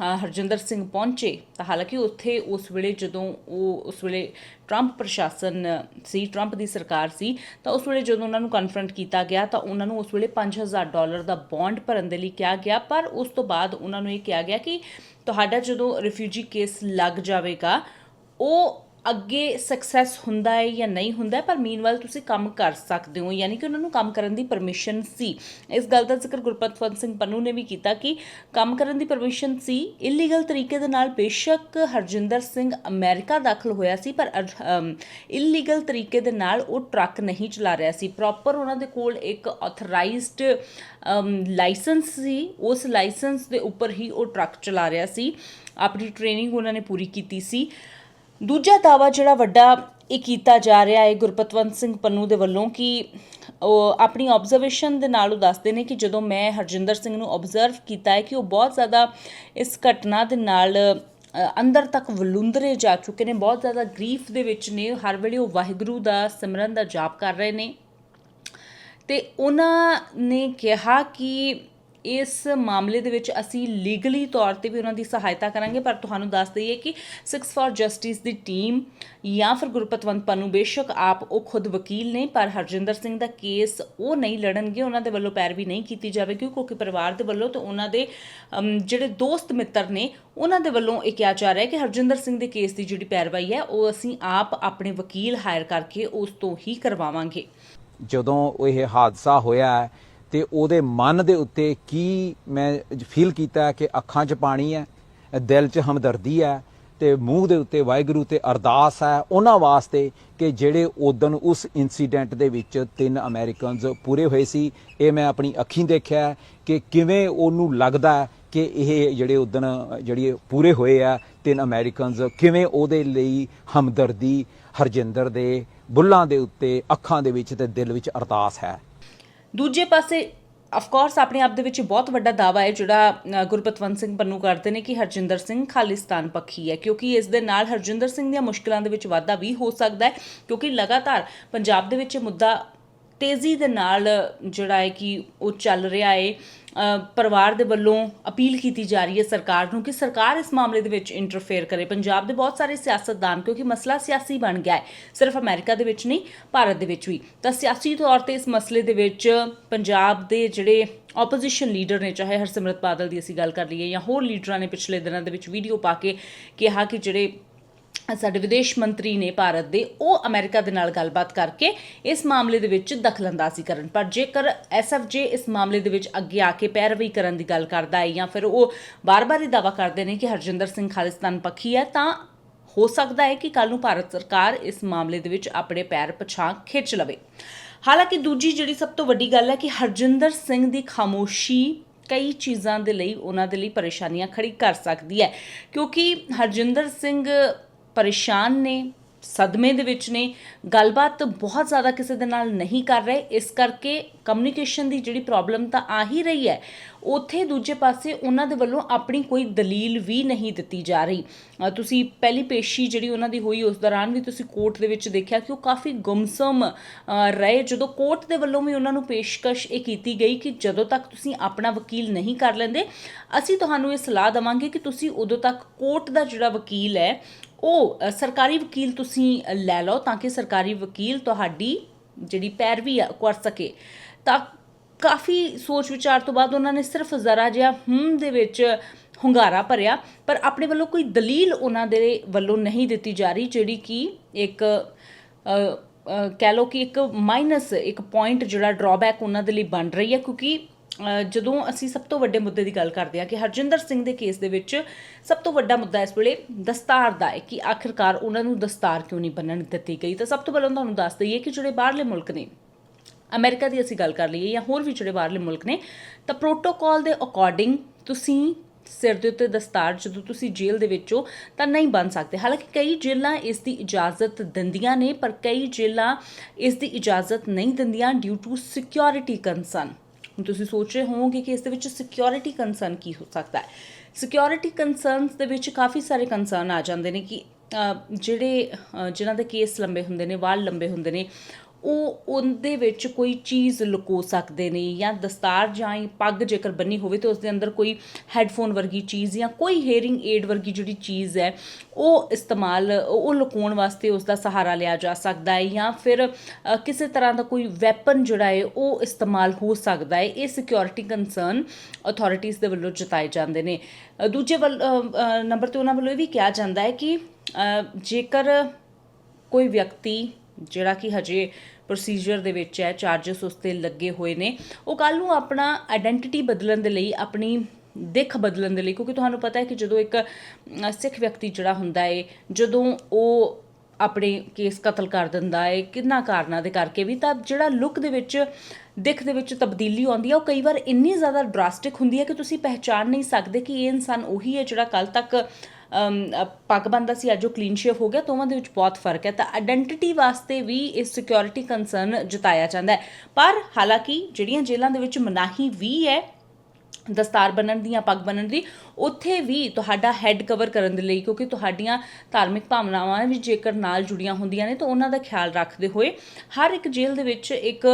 ਹਰਜਿੰਦਰ ਸਿੰਘ ਪਹੁੰਚੇ, ਤਾਂ ਹਾਲਾਂਕਿ ਉੱਥੇ ਉਸ ਵੇਲੇ ਜਦੋਂ ਉਹ, ਉਸ ਵੇਲੇ ਟਰੰਪ ਪ੍ਰਸ਼ਾਸਨ ਸੀ ਟਰੰਪ ਦੀ ਸਰਕਾਰ ਸੀ, ਤਾਂ ਉਸ ਵੇਲੇ ਜਦੋਂ ਉਹਨਾਂ ਨੂੰ ਕਨਫਰੰਟ ਕੀਤਾ ਗਿਆ, ਤਾਂ ਉਹਨਾਂ ਨੂੰ ਉਸ ਵੇਲੇ 5000 ਡਾਲਰ ਦਾ ਬੌਂਡ ਭਰਨ ਦੇ ਲਈ ਕਿਹਾ ਗਿਆ, ਪਰ ਉਸ ਤੋਂ ਬਾਅਦ ਉਹਨਾਂ ਨੂੰ ਇਹ ਕਿਹਾ ਗਿਆ ਕਿ ਤੁਹਾਡਾ ਜਦੋਂ ਰਿਫਿਊਜੀ ਕੇਸ ਲੱਗ ਜਾਵੇਗਾ, ਉਹ ਅੱਗੇ ਸਕਸੈਸ ਹੁੰਦਾ ਹੈ ਜਾਂ ਨਹੀਂ ਹੁੰਦਾ ਹੈ, ਪਰ ਮੀਨਵਾਲ ਤੁਸੀਂ ਕੰਮ ਕਰ ਸਕਦੇ ਹੋ ਯਾਨੀ ਕਿ ਉਹਨਾਂ ਨੂੰ ਕੰਮ ਕਰਨ ਦੀ ਪਰਮਿਸ਼ਨ ਸੀ। ਇਸ ਗੱਲ ਦਾ ਜ਼ਿਕਰ ਗੁਰਪਤਵੰਤ ਸਿੰਘ ਪੰਨੂ ਨੇ ਵੀ ਕੀਤਾ ਕਿ ਕੰਮ ਕਰਨ ਦੀ ਪਰਮਿਸ਼ਨ ਸੀ ਇਲੀਗਲ ਤਰੀਕੇ ਦੇ ਨਾਲ ਬੇਸ਼ੱਕ ਹਰਜਿੰਦਰ ਸਿੰਘ ਅਮਰੀਕਾ ਦਾਖਲ ਹੋਇਆ ਸੀ ਪਰ ਇਲੀਗਲ ਤਰੀਕੇ ਦੇ ਨਾਲ ਉਹ ਟਰੱਕ ਨਹੀਂ ਚਲਾ ਰਿਹਾ ਸੀ। ਪ੍ਰੋਪਰ ਉਹਨਾਂ ਦੇ ਕੋਲ ਇੱਕ ਆਥੋਰਾਈਜ਼ਡ ਲਾਇਸੈਂਸ ਸੀ ਉਸ ਲਾਇਸੈਂਸ ਦੇ ਉੱਪਰ ਹੀ ਉਹ ਟਰੱਕ ਚਲਾ ਰਿਹਾ ਸੀ। ਆਪਣੀ ਟ੍ਰੇਨਿੰਗ ਉਹਨਾਂ ਨੇ ਪੂਰੀ ਕੀਤੀ ਸੀ। ਦੂਜਾ ਦਾਵਾ ਜਿਹੜਾ ਵੱਡਾ ਇਹ ਕੀਤਾ ਜਾ ਰਿਹਾ ਹੈ ਗੁਰਪਤਵੰਤ ਸਿੰਘ ਪੰਨੂ ਦੇ ਵੱਲੋਂ ਕਿ ਉਹ ਆਪਣੀ ਆਬਜ਼ਰਵੇਸ਼ਨ ਦੇ ਨਾਲ ਉਹ ਦੱਸਦੇ ਨੇ ਕਿ ਜਦੋਂ ਮੈਂ ਹਰਜਿੰਦਰ ਸਿੰਘ ਨੂੰ ਆਬਜ਼ਰਵ ਕੀਤਾ ਹੈ ਕਿ ਉਹ ਬਹੁਤ ਜ਼ਿਆਦਾ ਇਸ ਘਟਨਾ ਦੇ ਨਾਲ ਅੰਦਰ ਤੱਕ ਵਲੁੰਦਰੇ ਜਾ ਚੁੱਕੇ ਨੇ, ਬਹੁਤ ਜ਼ਿਆਦਾ ਗਰੀਫ ਦੇ ਵਿੱਚ ਨੇ, ਹਰ ਵੇਲੇ ਉਹ ਵਾਹਿਗੁਰੂ ਦਾ ਸਿਮਰਨ ਦਾ ਜਾਪ ਕਰ ਰਹੇ ਨੇ। ਤੇ ਉਹਨਾਂ ਨੇ ਕਿਹਾ ਕਿ ਇਸ ਮਾਮਲੇ ਦੇ ਵਿੱਚ ਅਸੀਂ ਲੀਗਲੀ ਤੌਰ ਤੇ ਵੀ ਉਹਨਾਂ ਦੀ ਸਹਾਇਤਾ ਕਰਾਂਗੇ, ਪਰ ਤੁਹਾਨੂੰ ਦੱਸ ਦਈਏ ਕਿ 6 ਫॉर ਜਸਟਿਸ ਦੀ ਟੀਮ ਜਾਂ ਫਿਰ ਗੁਰਪਤਵੰਤ ਪੰਨੂ ਬੇਸ਼ੱਕ ਆਪ ਉਹ ਖੁਦ ਵਕੀਲ ਨੇ, ਪਰ ਹਰਜਿੰਦਰ ਸਿੰਘ ਦਾ ਕੇਸ ਉਹ ਨਹੀਂ ਲੜਨਗੇ, ਉਹਨਾਂ ਦੇ ਵੱਲੋਂ ਪੈਰਵੀ ਨਹੀਂ ਕੀਤੀ ਜਾਵੇਗੀ, ਕਿਉਂਕਿ ਪਰਿਵਾਰ ਦੇ ਵੱਲੋਂ ਤੇ ਉਹਨਾਂ ਦੇ ਜਿਹੜੇ ਦੋਸਤ ਮਿੱਤਰ ਨੇ, ਉਹਨਾਂ ਦੇ ਵੱਲੋਂ ਇਹ ਕਿਹਾ ਜਾ ਰਿਹਾ ਹੈ ਕਿ ਹਰਜਿੰਦਰ ਸਿੰਘ ਦੇ ਕੇਸ ਦੀ ਜਿਹੜੀ ਪੈਰਵਾਈ ਹੈ, ਉਹ ਅਸੀਂ ਆਪ ਆਪਣੇ ਵਕੀਲ ਹਾਇਰ ਕਰਕੇ ਉਸ ਤੋਂ ਹੀ ਕਰਵਾਵਾਂਗੇ। ਜਦੋਂ ਇਹ ਹਾਦਸਾ ਹੋਇਆ ਤੇ ਉਹਦੇ ਮਨ ਦੇ ਉੱਤੇ ਕੀ ਮੈਂ ਫੀਲ ਕੀਤਾ ਕਿ ਅੱਖਾਂ 'ਚ ਪਾਣੀ ਹੈ, ਦਿਲ 'ਚ ਹਮਦਰਦੀ ਹੈ ਤੇ ਮੂੰਹ ਦੇ ਉੱਤੇ ਵਾਹਿਗੁਰੂ ਤੇ ਅਰਦਾਸ ਹੈ ਉਹਨਾਂ ਵਾਸਤੇ ਕਿ ਜਿਹੜੇ ਉਦਨ ਉਸ ਇਨਸੀਡੈਂਟ ਦੇ ਵਿੱਚ ਤਿੰਨ ਅਮਰੀਕਨਜ਼ ਪੂਰੇ ਹੋਏ ਸੀ, ਇਹ ਮੈਂ ਆਪਣੀ ਅੱਖੀਂ ਦੇਖਿਆ ਕਿ ਕਿਵੇਂ ਉਹਨੂੰ ਲੱਗਦਾ ਕਿ ਇਹ ਜਿਹੜੇ ਉਦਨ ਜਿਹੜੀ ਪੂਰੇ ਹੋਏ ਆ ਤਿੰਨ ਅਮਰੀਕਨਜ਼ ਕਿਵੇਂ ਉਹਦੇ ਲਈ ਹਮਦਰਦੀ ਹਰਜਿੰਦਰ ਦੇ ਬੁੱਲਾਂ ਦੇ ਉੱਤੇ ਅੱਖਾਂ ਦੇ ਵਿੱਚ ਤੇ ਦਿਲ ਵਿੱਚ ਅਰਦਾਸ ਹੈ। ਦੂਜੇ ਪਾਸੇ ਆਫ ਕੋਰਸ ਆਪਣੇ ਆਪ ਦੇ ਵਿੱਚ ਬਹੁਤ ਵੱਡਾ ਦਾਵਾ ਹੈ ਜਿਹੜਾ ਗੁਰਪਤਵੰਤ ਸਿੰਘ ਪੰਨੂ ਕਰਦੇ ਨੇ ਕਿ ਹਰਜਿੰਦਰ ਸਿੰਘ ਖਾਲਿਸਤਾਨ ਪੱਖੀ ਹੈ, ਕਿਉਂਕਿ ਇਸ ਦੇ ਨਾਲ ਹਰਜਿੰਦਰ ਸਿੰਘ ਦੀਆਂ ਮੁਸ਼ਕਲਾਂ ਦੇ ਵਿੱਚ ਵਾਧਾ ਵੀ ਹੋ ਸਕਦਾ ਹੈ, ਕਿਉਂਕਿ ਲਗਾਤਾਰ ਪੰਜਾਬ ਦੇ ਵਿੱਚ ਇਹ ਮੁੱਦਾ ਤੇਜ਼ੀ ਦੇ ਨਾਲ ਜਿਹੜਾ ਹੈ ਕਿ ਉਹ ਚੱਲ ਰਿਹਾ ਹੈ। ਪਰਿਵਾਰ ਦੇ ਵੱਲੋਂ ਅਪੀਲ ਕੀਤੀ ਜਾ ਰਹੀ ਹੈ ਸਰਕਾਰ ਨੂੰ ਕਿ ਸਰਕਾਰ ਇਸ ਮਾਮਲੇ ਦੇ ਵਿੱਚ ਇੰਟਰਫੇਅਰ ਕਰੇ। ਪੰਜਾਬ ਦੇ ਬਹੁਤ ਸਾਰੇ ਸਿਆਸਤਦਾਨ, ਕਿਉਂਕਿ ਮਸਲਾ ਸਿਆਸੀ ਬਣ ਗਿਆ ਹੈ, ਸਿਰਫ ਅਮਰੀਕਾ ਦੇ ਵਿੱਚ ਨਹੀਂ, ਭਾਰਤ ਦੇ ਵਿੱਚ ਵੀ। ਤਾਂ ਸਿਆਸੀ ਤੌਰ ਤੇ ਇਸ ਮਸਲੇ ਦੇ ਵਿੱਚ ਪੰਜਾਬ ਦੇ ਜਿਹੜੇ ਆਪੋਜੀਸ਼ਨ ਲੀਡਰ ਨੇ, ਚਾਹੇ ਹਰਸਿਮਰਤ ਬਾਦਲ ਦੀ ਅਸੀਂ ਗੱਲ ਕਰ ਲਈਏ ਜਾਂ ਹੋਰ ਲੀਡਰਾਂ ਨੇ ਪਿਛਲੇ ਦਿਨਾਂ ਦੇ ਵਿੱਚ ਵੀਡੀਓ ਪਾ ਕੇ ਕਿਹਾ ਕਿ ਜਿਹੜੇ ਸਾਡੇ ਵਿਦੇਸ਼ ਮੰਤਰੀ ਨੇ ਭਾਰਤ ਦੇ, ਉਹ ਅਮਰੀਕਾ ਦੇ ਨਾਲ ਗੱਲਬਾਤ ਕਰਕੇ ਇਸ ਮਾਮਲੇ ਦੇ ਵਿੱਚ ਦਖਲਅੰਦਾਜ਼ੀ ਕਰਨ। ਪਰ ਜੇਕਰ ਐਸਐਫਜੇ ਇਸ ਮਾਮਲੇ ਦੇ ਵਿੱਚ ਅੱਗੇ ਆ ਕੇ ਪੈਰਵੀ ਕਰਨ ਦੀ ਗੱਲ ਕਰਦਾ ਹੈ ਜਾਂ ਫਿਰ ਉਹ ਬਾਰ-ਬਾਰ ਇਹ ਦਾਵਾ ਕਰਦੇ ਨੇ ਕਿ ਹਰਜਿੰਦਰ ਸਿੰਘ ਖਾਲਿਸਤਾਨ ਪੱਖੀ ਹੈ, ਤਾਂ ਹੋ ਸਕਦਾ ਹੈ ਕਿ ਕੱਲ ਨੂੰ ਭਾਰਤ ਸਰਕਾਰ ਇਸ ਮਾਮਲੇ ਦੇ ਵਿੱਚ ਆਪਣੇ ਪੈਰ ਪਛਾਂ ਖਿੱਚ ਲਵੇ। ਹਾਲਾਂਕਿ ਦੂਜੀ ਜਿਹੜੀ ਸਭ ਤੋਂ ਵੱਡੀ ਗੱਲ ਹੈ ਕਿ ਹਰਜਿੰਦਰ ਸਿੰਘ ਦੀ ਖਾਮੋਸ਼ੀ ਕਈ ਚੀਜ਼ਾਂ ਦੇ ਲਈ, ਉਹਨਾਂ ਦੇ ਲਈ ਪਰੇਸ਼ਾਨੀਆਂ ਖੜੀ ਕਰ ਸਕਦੀ ਹੈ। ਕਿਉਂਕਿ ਹਰਜਿੰਦਰ ਸਿੰਘ ਪਰੇਸ਼ਾਨ ਨੇ, ਸਦਮੇ ਦੇ ਵਿੱਚ ਨੇ, ਗੱਲਬਾਤ ਬਹੁਤ ਜ਼ਿਆਦਾ ਕਿਸੇ ਦੇ ਨਾਲ ਨਹੀਂ ਕਰ ਰਹੇ, ਇਸ ਕਰਕੇ ਕਮਿਊਨੀਕੇਸ਼ਨ ਦੀ ਜਿਹੜੀ ਪ੍ਰੋਬਲਮ ਤਾਂ ਆ ਹੀ ਰਹੀ ਹੈ, ਉਥੇ ਦੂਜੇ ਪਾਸੇ ਉਹਨਾਂ ਦੇ ਵੱਲੋਂ ਆਪਣੀ ਕੋਈ ਦਲੀਲ ਵੀ ਨਹੀਂ ਦਿੱਤੀ ਜਾ ਰਹੀ। ਤੁਸੀਂ ਪਹਿਲੀ ਪੇਸ਼ੀ ਜਿਹੜੀ ਉਹਨਾਂ ਦੀ ਹੋਈ, ਉਸ ਦੌਰਾਨ ਵੀ ਤੁਸੀਂ ਕੋਰਟ ਦੇ ਵਿੱਚ ਦੇਖਿਆ ਕਿ ਉਹ ਕਾਫੀ ਗੁੰਮਸਮ ਰਹੇ, ਜਦੋਂ ਕੋਰਟ ਦੇ ਵੱਲੋਂ ਵੀ ਉਹਨਾਂ ਨੂੰ ਪੇਸ਼ਕਸ਼ ਇਹ ਕੀਤੀ ਗਈ ਕਿ ਜਦੋਂ ਤੱਕ ਤੁਸੀਂ ਆਪਣਾ ਵਕੀਲ ਨਹੀਂ ਕਰ ਲੈਂਦੇ, ਅਸੀਂ ਤੁਹਾਨੂੰ ਇਹ ਸਲਾਹ ਦਵਾਂਗੇ ਕਿ ਤੁਸੀਂ ਉਦੋਂ ਤੱਕ ਕੋਰਟ ਦਾ ਜਿਹੜਾ ਵਕੀਲ ਹੈ ਉਹ ਸਰਕਾਰੀ ਵਕੀਲ ਤੁਸੀਂ ਲੈ ਲਓ ਤਾਂ ਕਿ ਸਰਕਾਰੀ ਵਕੀਲ ਤੁਹਾਡੀ ਜਿਹੜੀ ਪੈਰਵੀ ਆ ਕਰ ਸਕੇ। ਤਾਂ ਕਾਫੀ ਸੋਚ ਵਿਚਾਰ ਤੋਂ ਬਾਅਦ ਉਹਨਾਂ ਨੇ ਸਿਰਫ ਜ਼ਰਾ ਜਿਹਾ ਹਮ ਦੇ ਵਿੱਚ ਹੁੰਗਾਰਾ ਭਰਿਆ, ਪਰ ਆਪਣੇ ਵੱਲੋਂ ਕੋਈ ਦਲੀਲ ਉਹਨਾਂ ਦੇ ਵੱਲੋਂ ਨਹੀਂ ਦਿੱਤੀ ਜਾ ਰਹੀ, ਜਿਹੜੀ ਕਿ ਇੱਕ ਕਹਿ ਲਓ ਕਿ ਇੱਕ ਮਾਈਨਸ, ਇੱਕ ਪੁਆਇੰਟ ਜਿਹੜਾ ਡਰਾਬੈਕ ਉਹਨਾਂ ਦੇ ਲਈ ਬਣ ਰਹੀ ਹੈ, ਕਿਉਂਕਿ ਜਦੋਂ ਅਸੀਂ ਸਭ ਤੋਂ ਵੱਡੇ ਮੁੱਦੇ ਦੀ ਗੱਲ ਕਰਦੇ ਹਾਂ ਕਿ ਹਰਜਿੰਦਰ ਸਿੰਘ ਦੇ ਕੇਸ ਦੇ ਵਿੱਚ ਸਭ ਤੋਂ ਵੱਡਾ ਮੁੱਦਾ ਇਸ ਵੇਲੇ ਦਸਤਾਰ ਦਾ ਹੈ ਕਿ ਆਖਿਰਕਾਰ ਉਹਨਾਂ ਨੂੰ ਦਸਤਾਰ ਕਿਉਂ ਨਹੀਂ ਬੰਨਣ ਦਿੱਤੀ ਗਈ। ਤਾਂ ਸਭ ਤੋਂ ਪਹਿਲਾਂ ਤੁਹਾਨੂੰ ਦੱਸ ਦਈਏ ਕਿ ਜਿਹੜੇ ਬਾਹਰਲੇ ਮੁਲਕ ਨੇ, ਅਮਰੀਕਾ ਦੀ ਅਸੀਂ ਗੱਲ ਕਰ ਲਈਏ ਜਾਂ ਹੋਰ ਵੀ ਜਿਹੜੇ ਬਾਹਰਲੇ ਮੁਲਕ ਨੇ, ਤਾਂ ਪ੍ਰੋਟੋਕਾਲ ਦੇ ਅਕੋਰਡਿੰਗ ਤੁਸੀਂ ਸਿਰ ਦੇ ਉੱਤੇ ਦਸਤਾਰ ਜਦੋਂ ਤੁਸੀਂ ਜੇਲ੍ਹ ਦੇ ਵਿੱਚੋਂ ਤਾਂ ਨਹੀਂ ਬਣ ਸਕਦੇ। ਹਾਲਾਂਕਿ ਕਈ ਜੇਲ੍ਹਾਂ ਇਸ ਦੀ ਇਜਾਜ਼ਤ ਦਿੰਦੀਆਂ ਨੇ, ਪਰ ਕਈ ਜੇਲ੍ਹਾਂ ਇਸ ਦੀ ਇਜਾਜ਼ਤ ਨਹੀਂ ਦਿੰਦੀਆਂ ਡਿਊ ਟੂ ਸਿਕਿਉਰਿਟੀ ਕੰਸਰਨ ਹੁਣ ਤੁਸੀਂ ਸੋਚ ਰਹੇ ਹੋਵੋਗੇ ਕਿ ਇਸ ਦੇ ਵਿੱਚ ਸਿਕਿਉਰਿਟੀ ਕੰਸਰਨ ਕੀ ਹੋ ਸਕਦਾ ਹੈ ਸਿਕਿਉਰਿਟੀ ਕੰਸਰਨਸ ਦੇ ਵਿੱਚ ਕਾਫੀ ਸਾਰੇ ਕੰਸਰਨ ਆ ਜਾਂਦੇ ਨੇ ਕਿ ਜਿਹੜੇ ਅ, ਜਿਨ੍ਹਾਂ ਦੇ ਕੇਸ ਲੰਬੇ ਹੁੰਦੇ ਨੇ ਵਾਲ ਲੰਬੇ ਹੁੰਦੇ ਨੇ ਉਹ ਉਹਦੇ ਵਿੱਚ ਕੋਈ ਚੀਜ਼ ਲੁਕੋ ਸਕਦੇ ਨੇ ਜਾਂ ਦਸਤਾਰ ਜਾਂ ਪੱਗ ਜੇਕਰ ਬੰਨੀ ਹੋਵੇ ਤੇ ਉਸ ਦੇ ਅੰਦਰ ਕੋਈ ਹੈੱਡਫੋਨ ਵਰਗੀ ਚੀਜ਼ ਜਾਂ ਕੋਈ ਹੀਅਰਿੰਗ ਏਡ ਵਰਗੀ ਜਿਹੜੀ ਚੀਜ਼ ਹੈ, ਉਹ ਇਸਤੇਮਾਲ, ਉਹ ਲੁਕਾਉਣ ਵਾਸਤੇ ਉਸ ਦਾ ਸਹਾਰਾ ਲਿਆ ਜਾ ਸਕਦਾ ਹੈ ਜਾਂ ਫਿਰ ਕਿਸੇ ਤਰ੍ਹਾਂ ਦਾ ਕੋਈ ਵੈਪਨ ਜਿਹੜਾ ਹੈ, ਉਹ ਇਸਤੇਮਾਲ ਹੋ ਸਕਦਾ ਹੈ। ਇਹ ਸਿਕਿਉਰਿਟੀ ਕੰਸਰਨ ਅਥਾਰਟੀਆਂ ਦੇ ਵੱਲੋਂ ਜਤਾਏ ਜਾਂਦੇ ਨੇ। ਦੂਜੇ ਵੱਲ ਨੰਬਰ ਤੇ ਉਹਨਾਂ ਵੱਲੋਂ ਇਹ ਵੀ ਕਿਹਾ ਜਾਂਦਾ ਹੈ ਕਿ ਜੇਕਰ ਕੋਈ ਵਿਅਕਤੀ ਜਿਹੜਾ ਕਿ ਹਜੇ ਪ੍ਰੋਸੀਜਰ ਦੇ ਵਿੱਚ ਹੈ ਚਾਰजेस ਉਸ ਤੇ ਲੱਗੇ ਹੋਏ ਨੇ। ਉਹ ਕੱਲ ਨੂੰ ਆਪਣਾ ਆਇਡੈਂਟੀਟੀ ਬਦਲਣ ਦੇ ਲਈ, ਆਪਣੀ ਦਿੱਖ ਬਦਲਣ ਦੇ ਲਈ, ਕਿਉਂਕਿ ਤੁਹਾਨੂੰ ਪਤਾ ਹੈ ਕਿ ਜਦੋਂ ਇੱਕ ਸਿੱਖ ਵਿਅਕਤੀ ਜਿਹੜਾ ਹੁੰਦਾ ਹੈ ਜਦੋਂ ਉਹ ਆਪਣੇ ਕੇਸ ਕਤਲ ਕਰ ਦਿੰਦਾ ਹੈ ਕਿੰਨਾ ਕਾਰਨਾਂ ਦੇ ਕਰਕੇ ਵੀ, ਤਾਂ ਜਿਹੜਾ ਲੁੱਕ ਦੇ ਵਿੱਚ, ਦਿੱਖ ਦੇ ਵਿੱਚ ਤਬਦੀਲੀ ਆਉਂਦੀ ਹੈ ਉਹ ਕਈ ਵਾਰ ਇੰਨੀ ਜ਼ਿਆਦਾ ਡਰਾਸਟਿਕ ਹੁੰਦੀ ਹੈ ਕਿ ਤੁਸੀਂ ਪਹਿਚਾਨ ਨਹੀਂ ਸਕਦੇ ਕਿ ਇਹ ਇਨਸਾਨ ਉਹੀ ਹੈ ਜਿਹੜਾ ਕੱਲ ਤੱਕ ਪੱਗ ਬੰਨਦਾ ਸੀ, ਅੱਜ ਉਹ ਕਲੀਨ ਸ਼ੇਵ ਹੋ ਗਿਆ, ਦੋਵਾਂ ਦੇ ਵਿੱਚ ਬਹੁਤ ਫ਼ਰਕ ਹੈ। ਤਾਂ ਆਇਡੈਂਟੀਟੀ ਵਾਸਤੇ ਵੀ ਇਹ ਸਿਕਿਉਰਿਟੀ ਕੰਸਰਨ ਜਤਾਇਆ ਜਾਂਦਾ ਹੈ। ਪਰ ਹਾਲਾਂਕਿ ਜਿਹੜੀਆਂ ਜੇਲ੍ਹਾਂ ਦੇ ਵਿੱਚ ਮਨਾਹੀ ਵੀ ਹੈ, ਦਸਤਾਰ ਬੰਨਣ ਦੀ ਜਾਂ ਪੱਗ ਬੰਨਣ ਦੀ, ਉੱਥੇ ਵੀ ਤੁਹਾਡਾ ਹੈੱਡ ਕਵਰ ਕਰਨ ਦੇ ਲਈ, ਕਿਉਂਕਿ ਤੁਹਾਡੀਆਂ ਧਾਰਮਿਕ ਭਾਵਨਾਵਾਂ ਵੀ ਜੇਕਰ ਨਾਲ ਜੁੜੀਆਂ ਹੁੰਦੀਆਂ ਨੇ, ਤਾਂ ਉਹਨਾਂ ਦਾ ਖਿਆਲ ਰੱਖਦੇ ਹੋਏ ਹਰ ਇੱਕ ਜੇਲ੍ਹ ਦੇ ਵਿੱਚ ਇੱਕ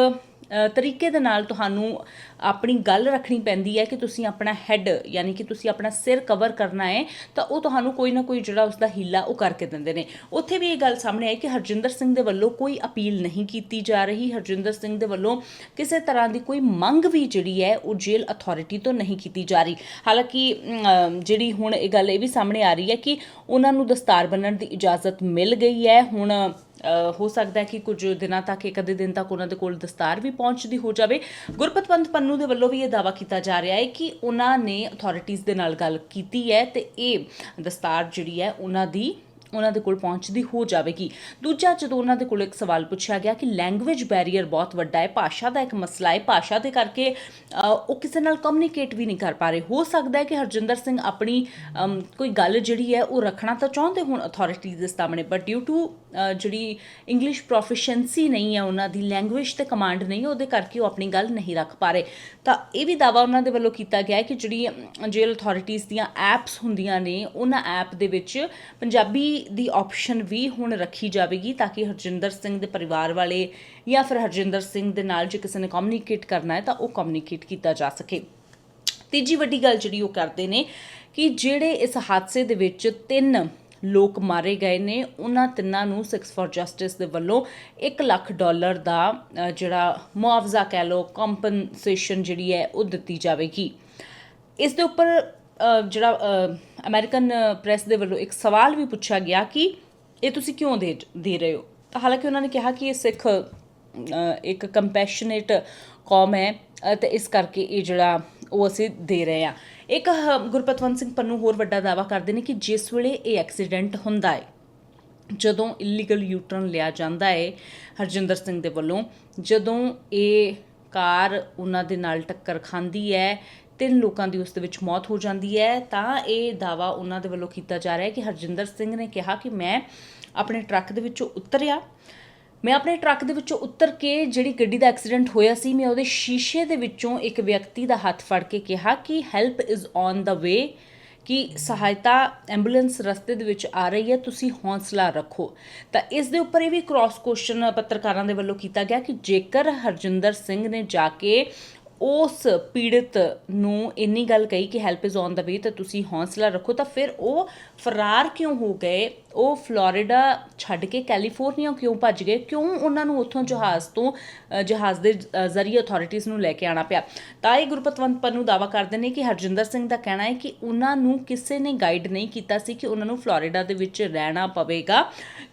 ਤਰੀਕੇ ਦੇ ਨਾਲ ਤੁਹਾਨੂੰ ਆਪਣੀ ਗੱਲ ਰੱਖਣੀ ਪੈਂਦੀ ਹੈ ਕਿ ਤੁਸੀਂ ਆਪਣਾ ਹੈੱਡ ਯਾਨੀ ਕਿ ਤੁਸੀਂ ਆਪਣਾ ਸਿਰ ਕਵਰ ਕਰਨਾ ਹੈ, ਤਾਂ ਉਹ ਤੁਹਾਨੂੰ ਕੋਈ ਨਾ ਕੋਈ ਜਿਹੜਾ ਉਸ ਦਾ ਹੀਲਾ ਉਹ ਕਰਕੇ ਦਿੰਦੇ ਨੇ। ਉੱਥੇ ਵੀ ਇਹ ਗੱਲ ਸਾਹਮਣੇ ਆਈ ਕਿ ਹਰਜਿੰਦਰ ਸਿੰਘ ਦੇ ਵੱਲੋਂ ਕੋਈ ਅਪੀਲ ਨਹੀਂ ਕੀਤੀ ਜਾ ਰਹੀ। ਹਰਜਿੰਦਰ ਸਿੰਘ ਦੇ ਵੱਲੋਂ ਕਿਸੇ ਤਰ੍ਹਾਂ ਦੀ ਕੋਈ ਮੰਗ ਵੀ ਜਿਹੜੀ ਹੈ, ਉਹ ਜੇਲ੍ਹ ਅਥਾਰਟੀ ਤੋਂ ਨਹੀਂ ਕੀਤੀ ਜਾ ਰਹੀ। ਹਾਲਾਂਕਿ ਜਿਹੜੀ ਹੁਣ ਇਹ ਗੱਲ ਇਹ ਵੀ ਸਾਹਮਣੇ ਆ ਰਹੀ ਹੈ ਕਿ ਉਹਨਾਂ ਨੂੰ ਦਸਤਾਰ ਬੰਨਣ ਦੀ ਇਜਾਜ਼ਤ ਮਿਲ ਗਈ ਹੈ। ਹੁਣ ਹੋ ਸਕਦਾ ਹੈ ਕਿ ਕੁਝ ਦਿਨਾਂ ਤੱਕ, ਇੱਕ ਅੱਧੇ ਦਿਨ ਤੱਕ ਉਹਨਾਂ ਦੇ ਕੋਲ ਦਸਤਾਰ ਵੀ ਪਹੁੰਚਦੀ ਹੋ ਜਾਵੇ। ਗੁਰਪਤਵੰਤ ਪੰਨੂ ਦੇ ਵੱਲੋਂ ਵੀ ਇਹ ਦਾਵਾ ਕੀਤਾ ਜਾ ਰਿਹਾ ਹੈ ਕਿ ਉਹਨਾਂ ਨੇ ਅਥਾਰਟੀਆਂ ਦੇ ਨਾਲ ਗੱਲ ਕੀਤੀ ਹੈ ਤੇ ਇਹ ਦਸਤਾਰ ਜਿਹੜੀ ਹੈ ਉਹਨਾਂ ਦੀ ਉਹਨਾਂ ਦੇ ਕੋਲ ਪਹੁੰਚਦੀ ਹੋ ਜਾਵੇਗੀ। ਦੂਜਾ ਜਦੋਂ ਉਹਨਾਂ ਦੇ ਕੋਲ ਇੱਕ ਸਵਾਲ ਪੁੱਛਿਆ ਗਿਆ ਕਿ ਲੈਂਗੁਏਜ ਬੈਰੀਅਰ ਬਹੁਤ ਵੱਡਾ ਹੈ, ਭਾਸ਼ਾ ਦਾ ਇੱਕ ਮਸਲਾ ਹੈ, ਭਾਸ਼ਾ ਦੇ ਕਰਕੇ ਉਹ ਕਿਸੇ ਨਾਲ ਕਮਿਊਨੀਕੇਟ ਵੀ ਨਹੀਂ ਕਰ ਪਾ ਰਹੇ। ਹੋ ਸਕਦਾ ਹੈ ਕਿ ਹਰਜਿੰਦਰ ਸਿੰਘ ਆਪਣੀ ਕੋਈ ਗੱਲ ਜਿਹੜੀ ਹੈ ਉਹ ਰੱਖਣਾ ਤਾਂ ਚਾਹੁੰਦੇ ਹੋਣ ਅਥਾਰਟੀਜ਼ ਦੇ ਸਾਹਮਣੇ ਬਟ ਡਿਊ ਟੂ ਜਿਹੜੀ ਇੰਗਲਿਸ਼ ਪ੍ਰੋਫੀਸ਼ੀਐਂਸੀ ਨਹੀਂ ਹੈ, ਉਹਨਾਂ ਦੀ ਲੈਂਗੁਏਜ ਤੇ ਕਮਾਂਡ ਨਹੀਂ, ਉਹਦੇ ਕਰਕੇ ਉਹ ਆਪਣੀ ਗੱਲ ਨਹੀਂ ਰੱਖ ਪਾ ਰਹੇ। ਤਾਂ ਇਹ ਵੀ ਦਾਵਾ ਉਹਨਾਂ ਦੇ ਵੱਲੋਂ ਕੀਤਾ ਗਿਆ ਹੈ ਕਿ ਜਿਹੜੀ ਜੇਲ ਅਥਾਰਟੀਜ਼ ਦੀਆਂ ਐਪਸ ਹੁੰਦੀਆਂ ਨੇ, ਉਹਨਾਂ ਐਪ ਦੇ ਵਿੱਚ ਪੰਜਾਬੀ ਦੀ ਆਪਸ਼ਨ ਵੀ ਹੁਣ ਰੱਖੀ ਜਾਵੇਗੀ ਤਾਂ ਕਿ ਹਰਜਿੰਦਰ ਸਿੰਘ ਦੇ ਪਰਿਵਾਰ ਵਾਲੇ ਜਾਂ ਫਿਰ ਹਰਜਿੰਦਰ ਸਿੰਘ ਦੇ ਨਾਲ ਜੇ ਕਿਸੇ ਨੇ ਕਮਿਊਨੀਕੇਟ ਕਰਨਾ ਹੈ ਤਾਂ ਉਹ ਕਮਿਊਨੀਕੇਟ ਕੀਤਾ ਜਾ ਸਕੇ। ਤੀਜੀ ਵੱਡੀ ਗੱਲ ਜਿਹੜੀ ਉਹ ਕਰਦੇ ਨੇ ਕਿ ਜਿਹੜੇ ਇਸ ਹਾਦਸੇ ਦੇ ਵਿੱਚ ਤਿੰਨ ਲੋਕ ਮਾਰੇ ਗਏ ਨੇ, ਉਹਨਾਂ ਤਿੰਨਾਂ ਨੂੰ ਸਿਕਸ ਫॉर ਜਸਟਿਸ ਦੇ ਵੱਲੋਂ 1 ਲੱਖ ਡਾਲਰ ਦਾ ਜਿਹੜਾ ਮੁਆਵਜ਼ਾ ਕਹਿ ਲਓ ਕੰਪਨਸੇਸ਼ਨ ਜਿਹੜੀ ਹੈ ਉਹ ਦਿੱਤੀ ਜਾਵੇਗੀ। ਇਸ ਦੇ ਉੱਪਰ ਜਿਹੜਾ ਅ, ਅਮਰੀਕਨ ਪ੍ਰੈਸ ਦੇ ਵੱਲੋਂ ਇੱਕ ਸਵਾਲ ਵੀ ਪੁੱਛਿਆ ਗਿਆ ਕਿ ਇਹ ਤੁਸੀਂ ਕਿਉਂ ਦੇ ਦੇ ਰਹੇ ਹੋ? ਤਾਂ ਹਾਲਾਂਕਿ ਉਹਨਾਂ ਨੇ ਕਿਹਾ ਕਿ ਇਹ ਸਿੱਖ ਇੱਕ ਕੰਪੈਸ਼ਨੇਟ ਕੌਮ ਹੈ ਅ, ਤੇ ਇਸ ਕਰਕੇ ਇਹ ਜਿਹੜਾ ਉਹ ਅਸੀਂ ਦੇ ਰਹੇ ਆ ਇੱਕ ਹ- ਗੁਰਪਤਵੰਤ ਸਿੰਘ ਪੰਨੂ ਹੋਰ ਵੱਡਾ ਦਾਵਾ ਕਰਦੇ ਨੇ ਕਿ ਜਿਸ ਵੇਲੇ ਇਹ ਐਕਸੀਡੈਂਟ ਹੁੰਦਾ ਹੈ ਜਦੋਂ ਇਲੀਗਲ ਯੂਟਰਨ ਲਿਆ ਜਾਂਦਾ ਹੈ ਹਰਜਿੰਦਰ ਸਿੰਘ ਦੇ ਵੱਲੋਂ ਜਦੋਂ ਇਹ ਕਾਰ ਉਹਨਾਂ ਦੇ ਨਾਲ ਟੱਕਰ ਖਾਂਦੀ ਹੈ ਤਿੰਨ ਲੋਕਾਂ ਦੀ ਉਸ ਦੇ ਵਿੱਚ ਮੌਤ ਹੋ ਜਾਂਦੀ ਹੈ। ਤਾਂ ਇਹ ਦਾਵਾ ਉਹਨਾਂ ਦੇ ਵੱਲੋਂ ਕੀਤਾ ਜਾ ਰਿਹਾ ਹੈ ਕਿ ਹਰਜਿੰਦਰ ਸਿੰਘ ਨੇ ਕਿਹਾ ਕਿ ਮੈਂ ਆਪਣੇ ਟਰੱਕ ਦੇ ਵਿੱਚੋਂ ਉਤਰਿਆ। ਮੈਂ ਆਪਣੇ ਟਰੱਕ ਦੇ ਵਿੱਚੋਂ ਉਤਰ ਕੇ ਜਿਹੜੀ ਗੱਡੀ ਦਾ ਐਕਸੀਡੈਂਟ ਹੋਇਆ ਸੀ, ਮੈਂ ਉਹਦੇ ਸ਼ੀਸ਼ੇ ਦੇ ਵਿੱਚੋਂ ਇੱਕ ਵਿਅਕਤੀ ਦਾ ਹੱਥ ਫੜ ਕੇ ਕਿਹਾ ਕਿ help is on the way ਕਿ ਸਹਾਇਤਾ ਐਂਬੂਲੈਂਸ ਰਸਤੇ ਦੇ ਵਿੱਚ ਆ ਰਹੀ ਹੈ, ਤੁਸੀਂ ਹੌਸਲਾ ਰੱਖੋ। ਤਾਂ ਇਸ ਦੇ ਉੱਪਰ ਇਹ ਵੀ ਕ੍ਰਾਸ ਕੁਐਸਚਨ ਪੱਤਰਕਾਰਾਂ ਦੇ ਵੱਲੋਂ ਕੀਤਾ ਗਿਆ ਕਿ ਜੇਕਰ ਹਰਜਿੰਦਰ ਸਿੰਘ ਨੇ ਜਾ ਕੇ ਉਸ ਪੀੜਤ ਨੂੰ ਇੰਨੀ ਗੱਲ ਕਹੀ ਕਿ help is on the way ਤਾਂ ਤੁਸੀਂ ਹੌਸਲਾ ਰੱਖੋ, ਤਾਂ ਫਿਰ ਉਹ ਫਰਾਰ ਕਿਉਂ ਹੋ ਗਏ? ਉਹ ਫਲੋਰੀਡਾ ਛੱਡ ਕੇ ਕੈਲੀਫੋਰਨੀਆ ਕਿਉਂ ਭੱਜ ਗਏ? ਕਿਉਂ ਉਹਨਾਂ ਨੂੰ ਉੱਥੋਂ ਜਹਾਜ਼ ਤੋਂ ਜਹਾਜ਼ ਦੇ ਜ਼ਰੀਏ ਅਥਾਰਟੀਆਂ ਨੂੰ ਲੈ ਕੇ ਆਣਾ ਪਿਆ? ਤਾਂ ਇਹ ਗੁਰਪਤਵੰਤ ਪੰਨੂ ਦਾਵਾ ਕਰਦੇ ਨੇ ਕਿ ਹਰਜਿੰਦਰ ਸਿੰਘ ਦਾ ਕਹਿਣਾ ਹੈ ਕਿ ਉਹਨਾਂ ਨੂੰ ਕਿਸੇ ਨੇ ਗਾਈਡ ਨਹੀਂ ਕੀਤਾ ਸੀ ਕਿ ਉਹਨਾਂ ਨੂੰ ਫਲੋਰੀਡਾ ਦੇ ਵਿੱਚ ਰਹਿਣਾ ਪਵੇਗਾ,